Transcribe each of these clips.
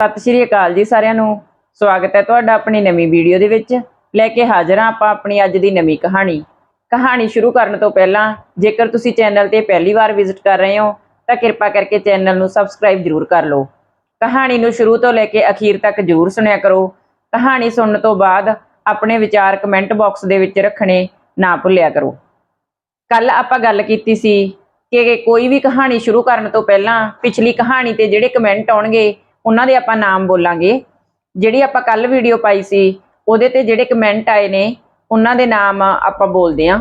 ਸਤਿ ਸ਼੍ਰੀ ਅਕਾਲ ਜੀ ਸਾਰਿਆਂ ਨੂੰ। ਸਵਾਗਤ ਹੈ ਤੁਹਾਡਾ ਆਪਣੀ ਨਵੀਂ ਵੀਡੀਓ ਦੇ ਵਿੱਚ। ਲੈ ਕੇ ਹਾਜ਼ਰ ਹਾਂ ਆਪਾਂ ਆਪਣੀ ਅੱਜ ਦੀ ਨਵੀਂ ਕਹਾਣੀ। ਕਹਾਣੀ ਸ਼ੁਰੂ ਕਰਨ ਤੋਂ ਪਹਿਲਾਂ ਜੇਕਰ ਤੁਸੀਂ ਚੈਨਲ ਤੇ ਪਹਿਲੀ ਵਾਰ ਵਿਜ਼ਿਟ ਕਰ ਰਹੇ ਹੋ, ਤਾਂ ਕਿਰਪਾ ਕਰਕੇ ਚੈਨਲ ਨੂੰ ਸਬਸਕ੍ਰਾਈਬ ਜ਼ਰੂਰ ਕਰ ਲਓ। ਕਹਾਣੀ ਨੂੰ ਸ਼ੁਰੂ ਤੋਂ ਲੈ ਕੇ ਅਖੀਰ ਤੱਕ ਜ਼ਰੂਰ ਸੁਣਿਆ ਕਰੋ। ਕਹਾਣੀ ਸੁਣਨ ਤੋਂ ਬਾਅਦ ਆਪਣੇ ਵਿਚਾਰ ਕਮੈਂਟ ਬਾਕਸ ਦੇ ਵਿੱਚ ਰੱਖਣੇ ਨਾ ਭੁੱਲਿਆ ਕਰੋ। ਕੱਲ ਆਪਾਂ ਗੱਲ ਕੀਤੀ ਸੀ ਕਿ ਕੋਈ ਵੀ ਕਹਾਣੀ ਸ਼ੁਰੂ ਕਰਨ ਤੋਂ ਪਹਿਲਾਂ ਪਿਛਲੀ ਕਹਾਣੀ ਤੇ ਜਿਹੜੇ ਕਮੈਂਟ ਆਉਣਗੇ ਉਹਨਾਂ ਦੇ ਆਪਾਂ ਨਾਮ ਬੋਲਾਂਗੇ। ਜਿਹੜੀ ਆਪਾਂ ਕੱਲ ਵੀਡੀਓ ਪਾਈ ਸੀ, ਉਹਦੇ ਤੇ ਜਿਹੜੇ ਕਮੈਂਟ ਆਏ ਨੇ, ਉਹਨਾਂ ਦੇ ਨਾਮ ਆਪਾਂ ਬੋਲਦੇ ਆਂ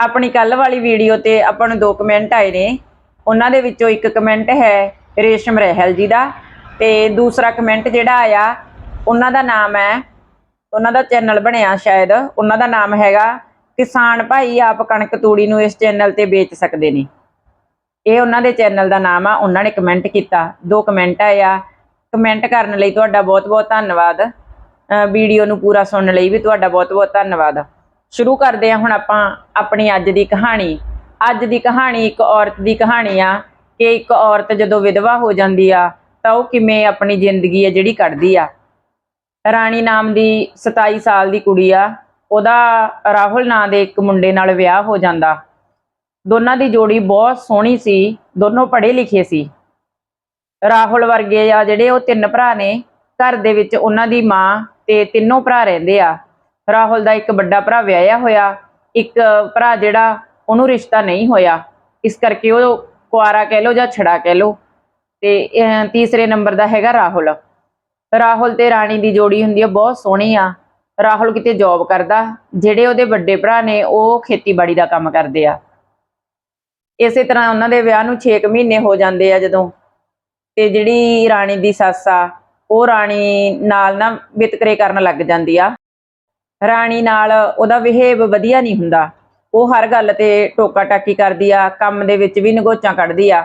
ਆਪਣੀ ਕੱਲ ਵਾਲੀ ਵੀਡੀਓ ਤੇ ਆਪਾਂ ਨੂੰ ਦੋ ਕਮੈਂਟ ਆਏ ਨੇ। ਉਹਨਾਂ ਦੇ ਵਿੱਚੋਂ ਇੱਕ ਕਮੈਂਟ ਹੈ ਰੇਸ਼ਮ ਰਹਿਲ ਜੀ ਦਾ ਤੇ ਦੂਸਰਾ ਕਮੈਂਟ ਜਿਹੜਾ ਆਇਆ, ਉਹਨਾਂ ਦਾ ਨਾਮ ਹੈ, ਉਹਨਾਂ ਦਾ ਚੈਨਲ ਬਣਿਆ ਸ਼ਾਇਦ, ਉਹਨਾਂ ਦਾ ਨਾਮ ਹੈਗਾ ਕਿਸਾਨ ਭਾਈ ਆਪ ਕਣਕ ਤੂੜੀ ਨੂੰ ਇਸ ਚੈਨਲ ਤੇ ਵੇਚ ਸਕਦੇ ਨੇ। ਇਹ ਉਹਨਾਂ ਦੇ ਚੈਨਲ ਦਾ ਨਾਮ ਆ, ਉਹਨਾਂ ਨੇ ਕਮੈਂਟ ਕੀਤਾ। ਦੋ ਕਮੈਂਟ ਆਏ ਆ। ਕਮੈਂਟ ਕਰਨ ਲਈ ਤੁਹਾਡਾ ਬਹੁਤ-ਬਹੁਤ ਧੰਨਵਾਦ। ਵੀਡੀਓ ਨੂੰ ਪੂਰਾ ਸੁਣਨ ਲਈ ਵੀ ਤੁਹਾਡਾ ਬਹੁਤ-ਬਹੁਤ ਧੰਨਵਾਦ। ਸ਼ੁਰੂ ਕਰਦੇ ਹਾਂ ਹੁਣ ਆਪਾਂ ਆਪਣੀ ਅੱਜ ਦੀ ਕਹਾਣੀ। ਅੱਜ ਦੀ ਕਹਾਣੀ ਇੱਕ ਔਰਤ ਦੀ ਕਹਾਣੀ ਆ ਕਿ ਇੱਕ ਔਰਤ ਜਦੋਂ ਵਿਧਵਾ ਹੋ ਜਾਂਦੀ ਆ, ਤਾਂ ਉਹ ਕਿਵੇਂ ਆਪਣੀ ਜ਼ਿੰਦਗੀ ਆ ਜਿਹੜੀ ਕੱਢਦੀ ਆ। ਰਾਣੀ ਨਾਮ ਦੀ 27 ਸਾਲ ਦੀ ਕੁੜੀ ਆ, ਉਹਦਾ ਰਾਹੁਲ ਨਾਂ ਦੇ ਇੱਕ ਮੁੰਡੇ ਨਾਲ ਵਿਆਹ ਹੋ ਜਾਂਦਾ। ਦੋਨਾਂ ਦੀ ਜੋੜੀ ਬਹੁਤ ਸੋਹਣੀ ਸੀ, ਦੋਨੋਂ ਪੜ੍ਹੇ ਲਿਖੇ ਸੀ। ਰਾਹੁਲ ਵਰਗੇ ਆ ਜਿਹੜੇ ਉਹ ਤਿੰਨ ਭਰਾ ਨੇ, ਘਰ ਦੇ ਵਿੱਚ ਉਹਨਾਂ ਦੀ ਮਾਂ ਤੇ ਤਿੰਨੋਂ ਭਰਾ ਰਹਿੰਦੇ ਆ। ਰਾਹੁਲ ਦਾ ਇੱਕ ਵੱਡਾ ਭਰਾ ਵਿਆਹਿਆ ਹੋਇਆ, ਇੱਕ ਭਰਾ ਜਿਹੜਾ ਉਹਨੂੰ ਰਿਸ਼ਤਾ ਨਹੀਂ ਹੋਇਆ। ਇਸ ਕਰਕੇ ਉਹ ਕੁਆਰਾ ਕਹਿ ਲੋ ਜਾਂ ਛੜਾ ਕਹਿ ਲੋ ਤੇ ਤੀਸਰੇ ਨੰਬਰ ਦਾ ਹੈਗਾ ਰਾਹੁਲ। ਰਾਹੁਲ ਤੇ ਰਾਣੀ ਦੀ ਜੋੜੀ ਹੁੰਦੀ ਆ, ਬਹੁਤ ਸੋਹਣੀ ਆ। ਰਾਹੁਲ ਕਿਤੇ ਜੌਬ ਕਰਦਾ, ਜਿਹੜੇ ਉਹਦੇ ਵੱਡੇ ਭਰਾ ਨੇ, ਉਹ ਖੇਤੀਬਾੜੀ ਦਾ ਕੰਮ ਕਰਦੇ ਆ। ਇਸੇ ਤਰ੍ਹਾਂ ਉਹਨਾਂ ਦੇ ਵਿਆਹ ਨੂੰ 6 ਮਹੀਨੇ ਹੋ ਜਾਂਦੇ ਆ ਜਦੋਂ। ਤੇ ਜਿਹੜੀ ਰਾਣੀ ਦੀ ਸੱਸ ਆ, ਉਹ ਰਾਣੀ ਨਾਲ ਨਾ ਵਿਤਕਰੇ ਕਰਨ ਲੱਗ ਜਾਂਦੀ ਆ। ਰਾਣੀ ਨਾਲ ਉਹਦਾ ਵਿਹੇਵ ਵਧੀਆ ਨਹੀਂ ਹੁੰਦਾ। ਉਹ ਹਰ ਗੱਲ ਤੇ ਟੋਕਾ ਟਾਕੀ ਕਰਦੀ ਆ, ਕੰਮ ਦੇ ਵਿੱਚ ਵੀ ਨਗੋਚਾਂ ਕੱਢਦੀ ਆ।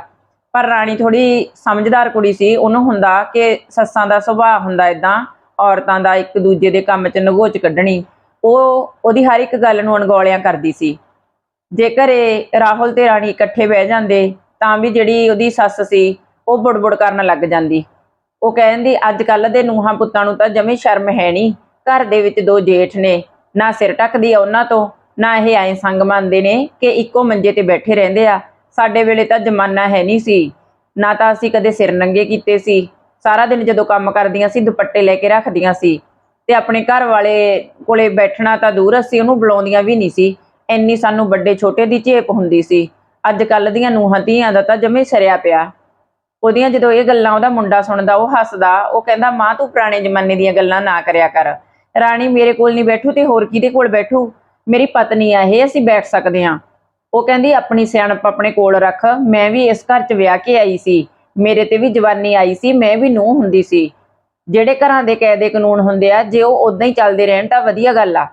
ਪਰ ਰਾਣੀ ਥੋੜੀ ਸਮਝਦਾਰ ਕੁੜੀ ਸੀ, ਉਹਨੂੰ ਹੁੰਦਾ ਕਿ ਸੱਸਾਂ ਦਾ ਸੁਭਾਅ ਹੁੰਦਾ ਇਦਾਂ ਔਰਤਾਂ ਦਾ ਇੱਕ ਦੂਜੇ ਦੇ ਕੰਮ 'ਚ ਨਗੋਚ ਕੱਢਣੀ। ਉਹ ਉਹਦੀ ਹਰ ਇੱਕ ਗੱਲ ਨੂੰ ਅਣਗੌਲਿਆਂ ਕਰਦੀ ਸੀ। ਜੇਕਰ ਇਹ ਰਾਹੁਲ ਤੇ ਰਾਣੀ ਇਕੱਠੇ ਬਹਿ ਜਾਂਦੇ, ਤਾਂ ਵੀ ਜਿਹੜੀ ਉਹਦੀ ਸੱਸ ਸੀ, ਉਹ ਬੁੜਬੁੜ ਕਰਨ ਲੱਗ ਜਾਂਦੀ। ਉਹ ਕਹਿੰਦੀ ਅੱਜ ਕੱਲ ਦੇ ਨੂੰਹਾਂ ਪੁੱਤਾਂ ਨੂੰ ਤਾਂ ਜਮੇ ਸ਼ਰਮ ਹੈ ਨਹੀਂ। ਘਰ ਦੇ ਵਿੱਚ ਦੋ ਜੇਠ ਨੇ। ਨਾ ਸਿਰ ਟੱਕਦੀ ਆ ਉਹਨਾਂ ਤੋਂ, ਨਾ ਇਹ ਐਂ ਸੰਗ ਮੰਨਦੇ ਨੇ ਕਿ ਇੱਕੋ ਮੰਜੇ ਤੇ ਬੈਠੇ ਰਹਿੰਦੇ ਆ। ਸਾਡੇ ਵੇਲੇ ਤਾਂ ਜ਼ਮਾਨਾ ਹੈ ਨਹੀਂ ਸੀ। ਨਾ ਤਾਂ ਅਸੀਂ ਕਦੇ ਸਿਰ ਨੰਗੇ ਕੀਤੇ ਸੀ। ਸਾਰਾ ਦਿਨ ਜਦੋਂ ਕੰਮ ਕਰਦੀਆਂ ਸੀ, ਦੁਪੱਟੇ ਲੈ ਕੇ ਰੱਖਦੀਆਂ ਸੀ। ਤੇ ਆਪਣੇ ਘਰ ਵਾਲੇ ਕੋਲੇ ਬੈਠਣਾ ਤਾਂ ਦੂਰ, ਅਸੀਂ ਉਹਨੂੰ ਬੁਲਾਉਂਦੀਆਂ ਵੀ ਨਹੀਂ ਸੀ। ਇੰਨੀ ਸਾਨੂੰ ਵੱਡੇ ਛੋਟੇ ਦੀ ਝੇਪ ਹੁੰਦੀ ਸੀ। ਅੱਜ ਕੱਲ ਦੀਆਂ ਨੂੰਹਾਂ ਧੀਆਂ ਦਾ ਤਾਂ ਜਮੇ ਸਰਿਆ ਪਿਆ। ਉਹਦੀਆਂ ਜਦੋਂ ਇਹ ਗੱਲਾਂ ਉਹਦਾ ਮੁੰਡਾ ਸੁਣਦਾ, ਉਹ ਹੱਸਦਾ, ਉਹ ਕਹਿੰਦਾ, ਮਾਂ, ਤੂੰ ਪੁਰਾਣੇ ਜ਼ਮਾਨੇ ਦੀਆਂ ਗੱਲਾਂ ਨਾ ਕਰਿਆ ਕਰ। ਰਾਣੀ ਮੇਰੇ ਕੋਲ ਨਹੀਂ ਬੈਠੂ ਤੇ ਹੋਰ ਕਿਹਦੇ ਕੋਲ ਬੈਠੂ? ਮੇਰੀ ਪਤਨੀ ਆ, ਇਹ ਅਸੀਂ ਬੈਠ ਸਕਦੇ ਹਾਂ। ਉਹ ਕਹਿੰਦੀ, ਆਪਣੀ ਸਿਆਣਪ ਆਪਣੇ ਕੋਲ ਰੱਖ। ਮੈਂ ਵੀ ਇਸ ਘਰ 'ਚ ਵਿਆਹ ਕੇ ਆਈ ਸੀ। ਮੇਰੇ ਤੇ ਵੀ ਜਵਾਨੀ ਆਈ ਸੀ, ਮੈਂ ਵੀ ਨੂੰਹ ਹੁੰਦੀ ਸੀ। ਜਿਹੜੇ ਘਰਾਂ ਦੇ ਕਾਇਦੇ ਕਾਨੂੰਨ ਹੁੰਦੇ ਆ, ਜੇ ਉਹ ਉਦਾਂ ਹੀ ਚੱਲਦੇ ਰਹਿਣ ਤਾਂ ਵਧੀਆ ਗੱਲ ਆ।